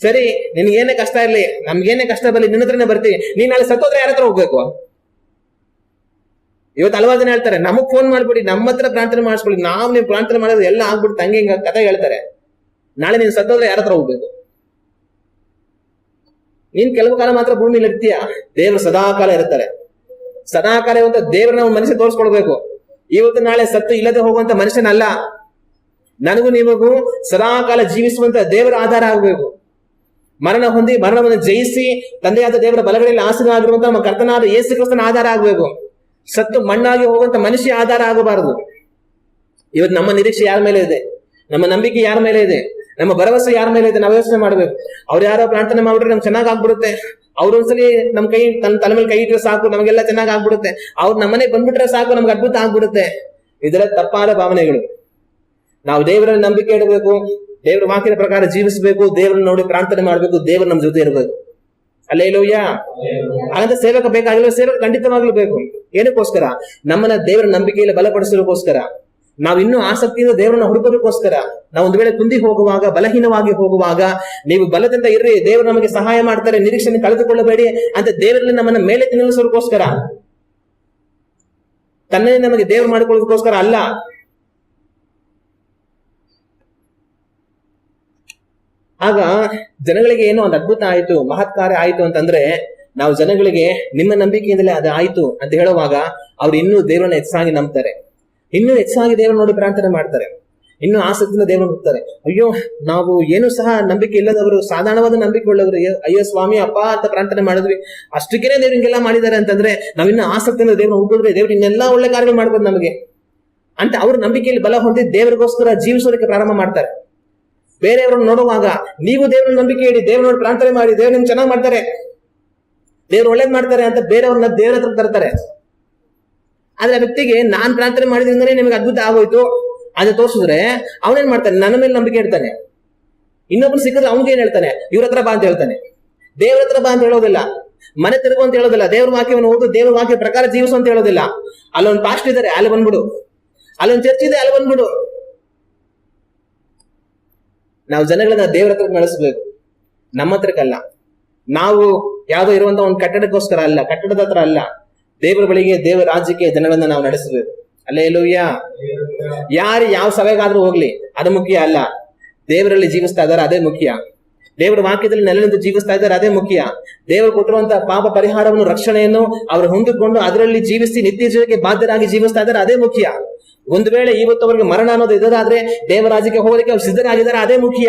Speaker 1: ಸರಿ ನಿನ್ಗೇನೇ ಕಷ್ಟ ಇರಲಿ ನಮ್ಗೇನೇ ಕಷ್ಟ ಬರಲಿ ನಿನ್ನ ಹತ್ರನೇ ಬರ್ತೀನಿ, ನೀನ್ ಅಲ್ಲಿ ಸತ್ತೋದ್ರೆ ಯಾರ ಹತ್ರ ಹೋಗ್ಬೇಕು? ಇವತ್ತು ಹಲವಾರು ಜನ ಹೇಳ್ತಾರೆ, ನಮಗ್ ಫೋನ್ ಮಾಡ್ಬಿಡಿ, ನಮ್ಮ ಹತ್ರ ಪ್ರಾರ್ಥನೆ ಮಾಡಿಸ್ಕೊಳ್ಳಿ ನಾವು ನೀವು ಪ್ರಾರ್ಥನೆ ಮಾಡೋದು ಎಲ್ಲ ಆಗ್ಬಿಟ್ಟು ಹಂಗೆ ಹಿಂಗ ಕಥೆ ಹೇಳ್ತಾರೆ. ನಾಳೆ ನೀನ್ ಸತ್ತೋದ್ರೆ ಯಾರ ಹತ್ರ ಹೋಗ್ಬೇಕು? ನೀನ್ ಕೆಲವು ಕಾಲ ಮಾತ್ರ ಭೂಮಿಲಿ ಇರ್ತೀಯ? ದೇವರು ಸದಾಕಾಲ ಇರ್ತಾರೆ. ಸದಾಕಾಲ ಇರುವಂತ ದೇವ್ರನ್ನ ನಾವು ತೋರಿಸ್ಕೊಳ್ಬೇಕು ಇವತ್ತು ನಾಳೆ ಸತ್ತು ಇಲ್ಲದೆ ಹೋಗುವಂತ ಮನುಷ್ಯನಲ್ಲ. ನನಗೂ ನಿಮಗೂ ಸದಾಕಾಲ ಜೀವಿಸುವಂತ ದೇವರ ಆಧಾರ ಆಗಬೇಕು. ಮರಣ ಹೊಂದಿ ಮರಣವನ್ನು ಜಯಿಸಿ ತಂದೆಯಾದ ದೇವರ ಬಲಗಡೆಯಲ್ಲಿ ಆಸೀನವಾಗಿರುವಂತ ನಮ್ಮ ಕರ್ತನಾದ ಯೇಸು ಕ್ರಿಸ್ತನ ಆಧಾರ ಆಗಬೇಕು. ಸತ್ತು ಮಣ್ಣಾಗಿ ಹೋಗುವಂತ ಮನುಷ್ಯ ಆಧಾರ ಆಗಬಾರದು. ಇವತ್ತು ನಮ್ಮ ನಿರೀಕ್ಷೆ ಯಾರ ಮೇಲೆ ಇದೆ? ನಮ್ಮ ನಂಬಿಕೆ ಯಾರ ಮೇಲೆ ಇದೆ? ನಮ್ಮ ಭರವಸೆ ಯಾರ ಮೇಲೆ ಇದೆ? ನಾವು ಯೋಚನೆ ಮಾಡ್ಬೇಕು. ಅವ್ರು ಯಾರೋ ಪ್ರಾರ್ಥನೆ ಮಾಡಿದ್ರೆ ನಮ್ಗೆ ಚೆನ್ನಾಗ್ ಆಗ್ಬಿಡುತ್ತೆ. ಅವ್ರೊಂದ್ಸಲಿ ನಮ್ ಕೈ ತನ್ನ ತಲೆ ಮೇಲೆ ಕೈ ಇಟ್ರೆ ಸಾಕು, ನಮಗೆಲ್ಲ ಚೆನ್ನಾಗ್ ಆಗ್ಬಿಡುತ್ತೆ. ಅವ್ರು ನಮ್ಮನೆ ಬಂದ್ಬಿಟ್ರೆ ಸಾಕು, ನಮ್ಗೆ ಅದ್ಭುತ ಆಗ್ಬಿಡುತ್ತೆ. ಇದರ ತಪ್ಪಾದ ಭಾವನೆಗಳು. ನಾವು ದೇವರಲ್ಲಿ ನಂಬಿಕೆ ಇಡಬೇಕು, ದೇವರ ವಾಕ್ಯದ ಪ್ರಕಾರ ಜೀವಿಸಬೇಕು, ದೇವರನ್ನ ನೋಡಿ ಪ್ರಾರ್ಥನೆ ಮಾಡ್ಬೇಕು, ದೇವರು ನಮ್ಮ ಜೊತೆ ಇರಬೇಕು. ಅಲ್ಲೇ ಇಲ್ಲೋಯ್ಯ ಹಾಗಂತ ಸೇವಕ ಬೇಕಾಗಿಲ್ಲ, ಸೇವಕ ಖಂಡಿತವಾಗ್ಲೂ ಬೇಕು. ಏನಕ್ಕೋಸ್ಕರ? ನಮ್ಮನ್ನ ದೇವರ ನಂಬಿಕೆಯಲ್ಲಿ ಬಲಪಡಿಸೋದಕ್ಕೋಸ್ಕರ. ನಾವು ಇನ್ನೂ ಆಸಕ್ತಿಯಿಂದ ದೇವರನ್ನ ಹುಡುಕೋದಕ್ಕೋಸ್ಕರ. ನಾವು ಒಂದು ವೇಳೆ ಕುಂದಿ ಹೋಗುವಾಗ, ಬಲಹೀನವಾಗಿ ಹೋಗುವಾಗ, ನೀವು ಬಲದಿಂದ ಇರ್ರಿ, ದೇವರು ನಮಗೆ ಸಹಾಯ ಮಾಡ್ತಾರೆ ನಿರೀಕ್ಷಣೆ ಕಳೆದುಕೊಳ್ಳಬೇಡಿ ಅಂತ ದೇವರಲ್ಲಿ ನಮ್ಮನ್ನ ಮೇಲೆ ನಿಲ್ಲಿಸೋದಕ್ಕೋಸ್ಕರ ತನ್ನೇ ನಮಗೆ ದೇವರು ಮಾಡಿಕೊಳ್ಳೋದಕ್ಕೋಸ್ಕರ ಅಲ್ಲ. ಆಗ ಜನಗಳಿಗೆ ಏನೋ ಒಂದು ಅದ್ಭುತ ಆಯಿತು ಮಹತ್ಕಾರ ಆಯಿತು ಅಂತಂದ್ರೆ ನಾವು ಜನಗಳಿಗೆ ನಿಮ್ಮ ನಂಬಿಕೆಯಿಂದಲೇ ಅದು ಆಯ್ತು ಅಂತ ಹೇಳುವಾಗ ಅವ್ರು ಇನ್ನೂ ದೇವರನ್ನ ಹೆಚ್ಚಾಗಿ ನಂಬ್ತಾರೆ. ಇನ್ನೂ ಹೆಚ್ಚಾಗಿ ದೇವರ ನೋಡಿ ಪ್ರಾರ್ಥನೆ ಮಾಡ್ತಾರೆ. ಇನ್ನೂ ಆಸಕ್ತಿಯಿಂದ ದೇವರು ಹೋಗ್ತಾರೆ ಅಯ್ಯೋ, ನಾವು ಏನು ಸಹ ನಂಬಿಕೆ ಇಲ್ಲದವರು, ಸಾಧಾರಣವಾದ ನಂಬಿಕೆ ಉಳ್ಳವರು, ಅಯ್ಯೋ- ಸ್ವಾಮಿ, ಅಪ್ಪ ಅಂತ ಪ್ರಾರ್ಥನೆ ಮಾಡಿದ್ವಿ. ಅಷ್ಟಕ್ಕೇನೆ ದೇವ್ರು ಹಿಂಗೆಲ್ಲ ಮಾಡಿದ್ದಾರೆ ಅಂತಂದ್ರೆ ಇನ್ನೂ ಆಸಕ್ತಿಯಿಂದ ದೇವ್ರನ್ನ ಹುಡುಗಿದ್ರೆ ದೇವ್ರು ಇನ್ನೆಲ್ಲ ಒಳ್ಳೆ ಕಾರ್ಯ ಮಾಡ್ಬೋದು ನಮಗೆ. ಅಂತ ಅವ್ರ ನಂಬಿಕೆಯಲ್ಲಿ ಬಲ ಹೊಂದಿ ದೇವರಿಗೋಸ್ಕರ ಜೀವಿಸೋದಕ್ಕೆ ಪ್ರಾರಂಭ ಮಾಡ್ತಾರೆ. ಬೇರೆಯವರನ್ನು ನೋಡುವಾಗ ನೀವು ದೇವ್ರ ನಂಬಿಕೆ ಇಡಿ ದೇವ್ರ ನೋಡಿ ಪ್ರಾರ್ಥನೆ ಮಾಡಿ, ದೇವ್ರ ನಿಮ್ಗೆ ಚೆನ್ನಾಗಿ ಮಾಡ್ತಾರೆ. ದೇವ್ರು ಒಳ್ಳೇದ್ ಮಾಡ್ತಾರೆ ಅಂತ ಬೇರೆಯವ್ರನ್ನ ದೇವ್ರ ಹತ್ರ ತರ್ತಾರೆ. ಆದ್ರೆ ಆ ವ್ಯಕ್ತಿಗೆ ನಾನ್ ಪ್ರಾರ್ಥನೆ ಮಾಡಿದ್ರಿಂದನೇ ನಿಮಗೆ ಅದ್ಭುತ ಆಗೋಯ್ತು. ಅದು ತೋರಿಸಿದ್ರೆ ಅವನೇನ್ ಮಾಡ್ತಾನೆ? ನನ್ನ ಮೇಲೆ ನಂಬಿಕೆ ಇಡ್ತಾನೆ. ಇನ್ನೊಬ್ರು ಸಿಕ್ಕಿದ್ರೆ ಅವ್ನಿಗೆ ಏನ್ ಹೇಳ್ತಾನೆ? ಇವ್ರ ಹತ್ರ ಬಾ ಅಂತ ಹೇಳ್ತಾನೆ. ದೇವ್ರ ಹತ್ರ ಬಾ ಅಂತ ಹೇಳೋದಿಲ್ಲ. ಮನೆ ತಿರುಗು ಅಂತ ಹೇಳೋದಿಲ್ಲ. ದೇವ್ರ ವಾಕ್ಯವನ್ನು ಓದು, ದೇವ್ರ ವಾಕ್ಯ ಪ್ರಕಾರ ಜೀವಿಸು ಅಂತ ಹೇಳೋದಿಲ್ಲ. ಅಲ್ಲೊಂದು ಪಾಸ್ಟ್ ಇದಾರೆ, ಅಲ್ಲಿ ಬಂದ್ಬಿಡು. ಅಲ್ಲೊಂದು ಚರ್ಚ್ ಇದೆ, ಅಲ್ಲಿ ಬಂದ್ಬಿಡು. ನಾವು ಜನಗಳನ್ನ ದೇವ್ರ ಹತ್ರ ನಡೆಸಬೇಕು. ನಮ್ಮ ಹತ್ರಕ್ಕಲ್ಲ. ನಾವು ಯಾವುದೋ ಇರುವಂತ ಒಂದು ಕಟ್ಟಡಕ್ಕೋಸ್ಕರ ಅಲ್ಲ, ಕಟ್ಟಡದ ಹತ್ರ ಅಲ್ಲ. ದೇವರ ಬಳಿಗೆ, ದೇವರ ರಾಜ್ಯಕ್ಕೆ ಜನಗಳನ್ನ ನಾವು ನಡೆಸಬೇಕು ಅಲ್ಲೇ ಎಲ್ಲೂಯ್ಯ ಯಾರು ಯಾವ ಸಭೆಗಾದ್ರೂ ಹೋಗ್ಲಿ, ಅದು ಮುಖ್ಯ ಅಲ್ಲ. ದೇವರಲ್ಲಿ ಜೀವಿಸ್ತಾ ಇದ್ದಾರೆ, ಅದೇ ಮುಖ್ಯ. ದೇವರ ವಾಕ್ಯದಲ್ಲಿ ನೆಲೆನಿಂದ ಜೀವಿಸ್ತಾ ಇದ್ದಾರೆ, ಅದೇ ಮುಖ್ಯ. ದೇವರು ಕೊಟ್ಟಿರುವಂತಹ ಪಾಪ ಪರಿಹಾರವನ್ನು, ರಕ್ಷಣೆಯನ್ನು ಅವರು ಹೊಂದಿಕೊಂಡು ಅದರಲ್ಲಿ ಜೀವಿಸಿ ನಿತ್ಯ ಜೀವಕ್ಕೆ ಬಾಧ್ಯರಾಗಿ ಜೀವಿಸ್ತಾ ಇದ್ದಾರೆ, ಅದೇ ಮುಖ್ಯ. ಒಂದು ವೇಳೆ ಇವತ್ತು ಅವರಿಗೆ ಮರಣ ಅನ್ನೋದು ಇದ್ದದಾದ್ರೆ ದೇವರಾಜ್ಯಕ್ಕೆ ಹೋಗಲಿಕ್ಕೆ ಅವ್ರು ಸಿದ್ಧರಾಗಿದ್ದಾರೆ, ಅದೇ ಮುಖ್ಯ.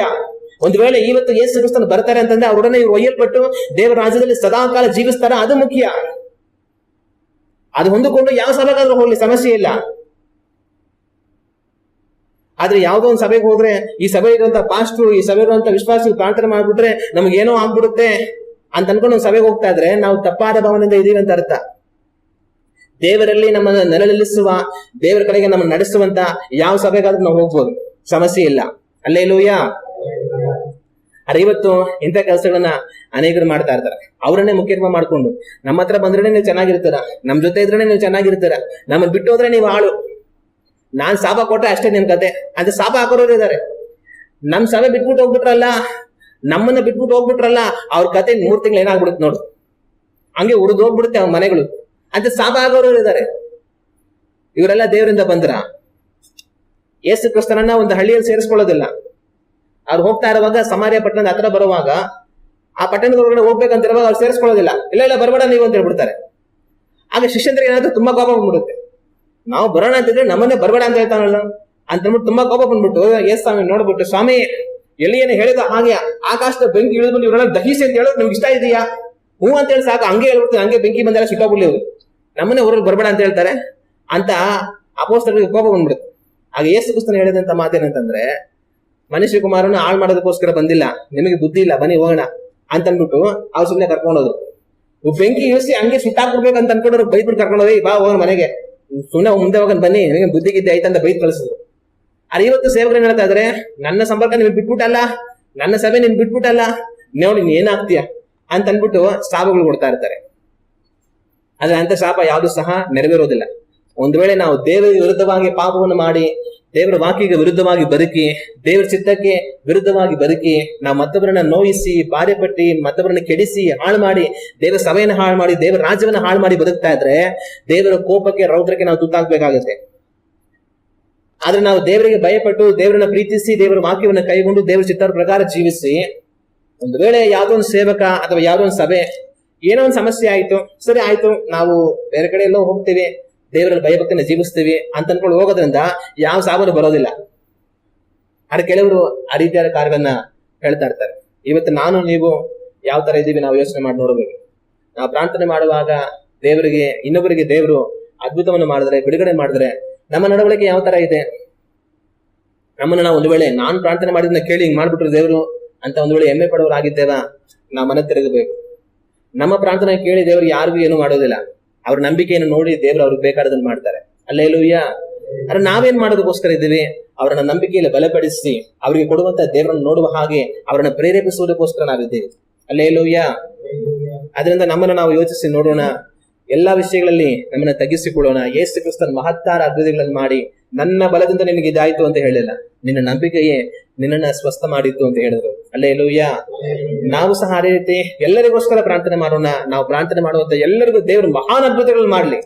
Speaker 1: ಒಂದು ವೇಳೆ ಇವತ್ತು ಯೇಸು ಕ್ರಿಸ್ತನು ಬರ್ತಾರೆ ಅಂತಂದ್ರೆ ಅವರೊಡನೆ ಇವ್ರು ಒಯ್ಯಲ್ಪಟ್ಟು ದೇವರ ರಾಜ್ಯದಲ್ಲಿ ಸದಾಕಾಲ ಜೀವಿಸ್ತಾರ, ಅದು ಮುಖ್ಯ. ಅದು ಹೊಂದಿಕೊಂಡು ಯಾವ ಸಭೆಗಾದ್ರೂ ಹೋಗ್ಲಿ, ಸಮಸ್ಯೆ ಇಲ್ಲ. ಆದ್ರೆ ಯಾವುದೋ ಒಂದು ಸಭೆಗೆ ಹೋದ್ರೆ ಈ ಸಭೆ ಇರುವಂತ ಪಾಸ್ಟ್ರು ಈ ಸಭೆ ಇರುವಂತ ವಿಶ್ವಾಸ ಪ್ರಾರ್ಥನೆ ಮಾಡ್ಬಿಟ್ರೆ ನಮ್ಗೆ ಏನೋ ಆಗ್ಬಿಡುತ್ತೆ ಅಂತ ಅನ್ಕೊಂಡು ಒಂದು ಸಭೆಗೆ ಹೋಗ್ತಾ ಇದ್ರೆ ನಾವು ತಪ್ಪಾದ ಭಾವನೆಯಿಂದ ಇದೀವಿ ಅಂತ ಅರ್ಥ. ದೇವರಲ್ಲಿ ನಮ್ಮನ್ನು ನೆಲೆನಿಲ್ಲಿಸುವ, ದೇವರ ಕಡೆಗೆ ನಮ್ಮನ್ನು ನಡೆಸುವಂತ ಯಾವ ಸಭೆಗಾದ್ರೂ ನಾವು ಹೋಗ್ಬೋದು. ಸಮಸ್ಯೆ ಇಲ್ಲ. ಅಲ್ಲೇ ಲೂಯ ಆದ್ರೆ ಇವತ್ತು ಇಂಥ ಕೆಲಸಗಳನ್ನ ಅನೇಕರು ಮಾಡ್ತಾ ಇರ್ತಾರೆ. ಅವರನ್ನೇ ಮುಖ್ಯತ್ವ ಮಾಡ್ಕೊಂಡು ನಮ್ಮ ಹತ್ರ ಬಂದ್ರೆ ನೀವು ಚೆನ್ನಾಗಿರ್ತೀರ, ನಮ್ ಜೊತೆ ಇದ್ರೆ ನೀವು ಚೆನ್ನಾಗಿರ್ತೀರ ನಮ್ಮನ್ನ ಬಿಟ್ಟು ಹೋದ್ರೆ ನೀವು ಆಳು. ನಾನ್ ಸಾಪ ಕೊಟ್ರೆ ಅಷ್ಟೇ ನಿಮ್ ಕತೆ. ಅದು ಸಾಪ ಹಾಕೋರು ಇದಾರೆ. ನಮ್ ಸಭೆ ಬಿಟ್ಬಿಟ್ಟು ಹೋಗ್ಬಿಟ್ರಲ್ಲ, ನಮ್ಮನ್ನ ಬಿಟ್ಬಿಟ್ಟು ಹೋಗ್ಬಿಟ್ರಲ್ಲ, ಅವ್ರ ಕತೆ ಮೂರ್ ತಿಂಗಳು ಏನಾಗ್ಬಿಡುತ್ತೆ ನೋಡು. ಹಂಗೆ ಉರಿದು ಹೋಗ್ಬಿಡುತ್ತೆ ಅವ್ರ ಮನೆಗಳು. ಅಂತ ಸಾಪ ಆಗೋರು ಇದ್ದಾರೆ ಇವರೆಲ್ಲ ದೇವರಿಂದ ಬಂದ್ರ? ಯೇಸು ಕ್ರಿಸ್ತನನ್ನ ಒಂದು ಹಳ್ಳಿಯಲ್ಲಿ ಸೇರಿಸ್ಕೊಳ್ಳೋದಿಲ್ಲ. ಅವ್ರು ಹೋಗ್ತಾ ಇರುವಾಗ ಸಮಾರ್ಯ ಪಟ್ಟಣದ ಹತ್ರ ಬರುವಾಗ ಆ ಪಟ್ಟಣದ ಒಳಗಡೆ ಹೋಗ್ಬೇಕಂತ ಇರುವಾಗ ಅವ್ರು ಸೇರಿಸ್ಕೊಳ್ಳೋದಿಲ್ಲ. ಇಲ್ಲ ಇಲ್ಲ, ಬರಬೇಡ ನೀವು ಅಂತ ಹೇಳ್ಬಿಡ್ತಾರೆ. ಆಗ ಶಿಷ್ಯಂದ್ರಿಗೆ ಏನಾದ್ರು ತುಂಬಾ ಕೋಪ ಬಂದ್ಬಿಡುತ್ತೆ. ನಾವು ಬರೋಣ ಅಂತಿದ್ರೆ ನಮ್ಮನ್ನೇ ಬರಬೇಡ ಅಂತ ಹೇಳ್ತಾನಲ್ಲ. ಅಂತ ತುಂಬಾ ಕೋಪ ಬಂದ್ಬಿಟ್ಟು ಎಸ್ ಸ್ವಾಮಿ ನೋಡ್ಬಿಟ್ಟು, ಸ್ವಾಮಿ, ಎಲ್ಲಿ ಏನು ಹೇಳಿದ ಹಾಗೆ ಆಕಾಶದ ಬೆಂಕಿ ಇಳಿದು ಬಂದು ಇವರೆಲ್ಲ ದಹಿಸಿ ಅಂತ ಹೇಳೋದು ನಿಮ್ಗೆ ಇಷ್ಟ ಇದೆಯಾ? ಹ್ಞೂ ಅಂತ ಹೇಳಿ ಸಾಕು, ಹಂಗೆ ಹೇಳ್ಬಿಡ್ತೀನಿ, ಹಂಗೆ ಬೆಂಕಿ ಬಂದೆಲ್ಲ ಸಿಕ್ಕಾಬಿಡ್ಲಿ ಇವ್ರು. ನಮ್ಮನ್ನೇ ಊರಲ್ಲಿ ಬರಬೇಡ ಅಂತ ಹೇಳ್ತಾರೆ. ಅಂತ ಅಪೋಸ್ತರಿಗೆ ಕೋಪ ಬಂದ್ಬಿಡುತ್ತೆ. ಆಗ ಏಸು ಕ್ರಿಸ್ತನ ಹೇಳಿದಂತ ಮಾತೇನಂತಂದ್ರೆ ಮನುಷ್ಯ ಕುಮಾರನ ಹಾಳು ಮಾಡೋದಕ್ಕೋಸ್ಕರ ಬಂದಿಲ್ಲ. ನಿಮಗೆ ಬುದ್ಧಿ ಇಲ್ಲ, ಬನ್ನಿ ಹೋಗೋಣ ಅಂತ ಅವ್ ಅವ್ರು ಸುಮ್ಮನೆ ಕರ್ಕೊಂಡೋದ್ರು ಬೆಂಕಿ ಇಳಿಸಿ ಹಂಗೆ ಸುಟ್ಟಾಕ್ಬಿಡ್ಬೇಕು ಅಂತ ಅನ್ಕೊಂಡ್ರು ಬೈದ್ಬಿಟ್ಟು ಕರ್ಕೊಂಡೋಗಿ ಬಾ ಹೋಗೋಣ ಮನೆಗೆ. ಸುಮ್ಮನೆ ಮುಂದೆ ಹೋಗೋಣ, ಬನ್ನಿ ನಿಮಗೆ ಬುದ್ಧಿ ಗಿದ್ದೆ ಆಯ್ತಂತ ಬೈದ್ ಕಳಿಸಿದ್ರು. ಅರೆ, ಇವತ್ತು ಸೇವಕರು ಹೇಳ್ತಾ ಇದ್ರೆ? ನನ್ನ ಸಂಪರ್ಕ ನಿಮ್ಗೆ ಬಿಟ್ಬಿಟ್ಟಲ್ಲ, ನನ್ನ ಸಭೆ ನಿಮ್ಗೆ ಬಿಟ್ಬಿಟ್ಟಲ್ಲ, ನೋಡಿ ನೀನ್ ಏನಾಗ್ತೀಯ ಅಂತ ಅನ್ಬಿಟ್ಟು ಶಾಪಗಳು ಕೊಡ್ತಾ ಇರ್ತಾರೆ. ಆದ್ರೆ ಅಂತ ಶಾಪ ಯಾವುದು ಸಹ ನೆರವೇರೋದಿಲ್ಲ. ಒಂದ್ ವೇಳೆ ನಾವು ದೇವರ ವಿರುದ್ಧವಾಗಿ ಪಾಪವನ್ನು ಮಾಡಿ, ದೇವರ ವಾಕ್ಯಕ್ಕೆ ವಿರುದ್ಧವಾಗಿ ಬದುಕಿ, ದೇವರ ಚಿತ್ತಕ್ಕೆ ವಿರುದ್ಧವಾಗಿ ಬದುಕಿ, ನಾವು ಮತ್ತೊಬ್ಬರನ್ನ ನೋಯಿಸಿ ಬಾಧೆ ಪಟ್ಟಿ ಮತ್ತೊಬ್ಬರನ್ನ ಕೆಡಿಸಿ, ಹಾಳು ಮಾಡಿ, ದೇವರ ಸಭೆಯನ್ನು ಹಾಳು ಮಾಡಿ, ದೇವರ ರಾಜ್ಯವನ್ನು ಹಾಳು ಮಾಡಿ ಬದುಕ್ತಾ ಇದ್ರೆ ದೇವರ ಕೋಪಕ್ಕೆ, ರೌದ್ರಕ್ಕೆ ನಾವು ತುತ್ತಾಗಬೇಕಾಗುತ್ತೆ. ಆದ್ರೆ ನಾವು ದೇವರಿಗೆ ಭಯಪಟ್ಟು, ದೇವರನ್ನ ಪ್ರೀತಿಸಿ, ದೇವರ ವಾಕ್ಯವನ್ನು ಕೈಗೊಂಡು, ದೇವರ ಚಿತ್ತರ ಪ್ರಕಾರ ಜೀವಿಸಿ, ಒಂದು ವೇಳೆ ಯಾವುದೋ ಒಂದು ಸೇವಕ ಅಥವಾ ಯಾವುದೋ ಒಂದು ಸಭೆ, ಏನೋ ಒಂದು ಸಮಸ್ಯೆ ಆಯಿತು, ಸರಿ ಆಯಿತು, ನಾವು ಬೇರೆ ಕಡೆ ಎಲ್ಲೋ ಹೋಗ್ತೀವಿ ದೇವರಲ್ಲಿ ಭಯಭಕ್ತಿನ ಜೀವಿಸ್ತೀವಿ ಅಂತ ಅನ್ಕೊಂಡು ಹೋಗೋದ್ರಿಂದ ಯಾವ ಸಾಬನು ಬರೋದಿಲ್ಲ. ಆದ್ರೆ ಕೆಲವರು ಆ ರೀತಿಯಾದ ಕಾರ್ಯಗಳನ್ನ ಹೇಳ್ತಾ ಇರ್ತಾರೆ. ಇವತ್ತು ನಾನು, ನೀವು ಯಾವ ತರ ಇದ್ದೀವಿ ನಾವು ಯೋಚನೆ ಮಾಡಿ ನೋಡಬೇಕು. ನಾವು ಪ್ರಾರ್ಥನೆ ಮಾಡುವಾಗ ದೇವರಿಗೆ, ಇನ್ನೊಬ್ಬರಿಗೆ ದೇವರು ಅದ್ಭುತವನ್ನು ಮಾಡಿದ್ರೆ, ಬಿಡುಗಡೆ ಮಾಡಿದ್ರೆ ನಮ್ಮ ನಡವಳಿಕೆ ಯಾವ ತರ ಇದೆ? ನಮ್ಮನ್ನ ನಾವು ಒಂದು ವೇಳೆ ನಾನು ಪ್ರಾರ್ಥನೆ ಮಾಡಿದ್ನ ಕೇಳಿ ಹಿಂಗ್ ಮಾಡ್ಬಿಟ್ರು ದೇವರು ಅಂತ ಒಂದು ವೇಳೆ ಹೆಮ್ಮೆ ಪಡೋರಾಗಿದ್ದೇವಾ ನಾವು ಮನ ತಿರುಗಬೇಕು ನಮ್ಮ ಪ್ರಾರ್ಥನೆ ಕೇಳಿ ದೇವರು ಯಾರಿಗೂ ಏನು ಮಾಡೋದಿಲ್ಲ. ಅವ್ರ ನಂಬಿಕೆಯನ್ನು ನೋಡಿ ದೇವರು ಅವ್ರಿಗೆ ಬೇಕಾದದನ್ನ ಮಾಡ್ತಾರೆ. ಅಲ್ಲೇ ಲೂಯ್ಯ ಅರೆ ನಾವೇನ್ ಮಾಡೋದಕ್ಕೋಸ್ಕರ ಇದ್ದೀವಿ? ಅವರನ್ನ ನಂಬಿಕೆಯಲ್ಲಿ ಬಲಪಡಿಸಿ ಅವರಿಗೆ ಕೊಡುವಂತ ದೇವರನ್ನು ನೋಡುವ ಹಾಗೆ ಅವರನ್ನ ಪ್ರೇರೇಪಿಸುವುದಕ್ಕೋಸ್ಕರ ನಾವಿದ್ದೀವಿ. ಅಲ್ಲೇ ಲೂಯ್ಯ ಅದರಿಂದ ನಮ್ಮನ್ನ ನಾವು ಯೋಚಿಸಿ ನೋಡೋಣ. ಎಲ್ಲಾ ವಿಷಯಗಳಲ್ಲಿ ನಮ್ಮನ್ನ ತಗ್ಗಿಸಿಕೊಳ್ಳೋಣ. ಯೇಸು ಕ್ರಿಸ್ತನ್ ಮಹತ್ತಾರ ಅದ್ಭುತಗಳನ್ನು ಮಾಡಿ ನನ್ನ ಬಲದಿಂದ ನಿನಗೆ ಇದಾಯ್ತು ಅಂತ ಹೇಳಿಲ್ಲ. ನಿನ್ನ ನಂಬಿಕೆಯೇ ನಿನ್ನನ್ನ ಸ್ವಸ್ಥ ಮಾಡಿತ್ತು ಅಂತ ಹೇಳಿದ್ರು. ಅಲ್ಲೇ ಲೂಯ್ಯ ನಾವು ಸಹ ಅದೇ ರೀತಿ ಎಲ್ಲರಿಗೋಸ್ಕರ ಪ್ರಾರ್ಥನೆ ಮಾಡೋಣ. ನಾವು ಪ್ರಾರ್ಥನೆ ಮಾಡುವಂತ ಎಲ್ಲರಿಗೂ ದೇವರು ಮಹಾನ್ ಅದ್ಭುತಗಳನ್ನು ಮಾಡಲಿ.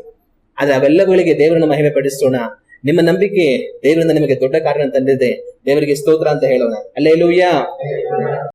Speaker 1: ಆದ್ರೆ ಅವೆಲ್ಲಗಳಿಗೆ ದೇವರನ್ನು ಮಹಿಮೆ ಪಡಿಸೋಣ ನಿಮ್ಮ ನಂಬಿಕೆ ದೇವರಿಂದ ನಿಮಗೆ ದೊಡ್ಡ ಕಾರ್ಯ ತಂದಿದೆ. ದೇವರಿಗೆ ಸ್ತೋತ್ರ ಅಂತ ಹೇಳೋಣ. ಅಲ್ಲೇ ಲೂಯ್ಯ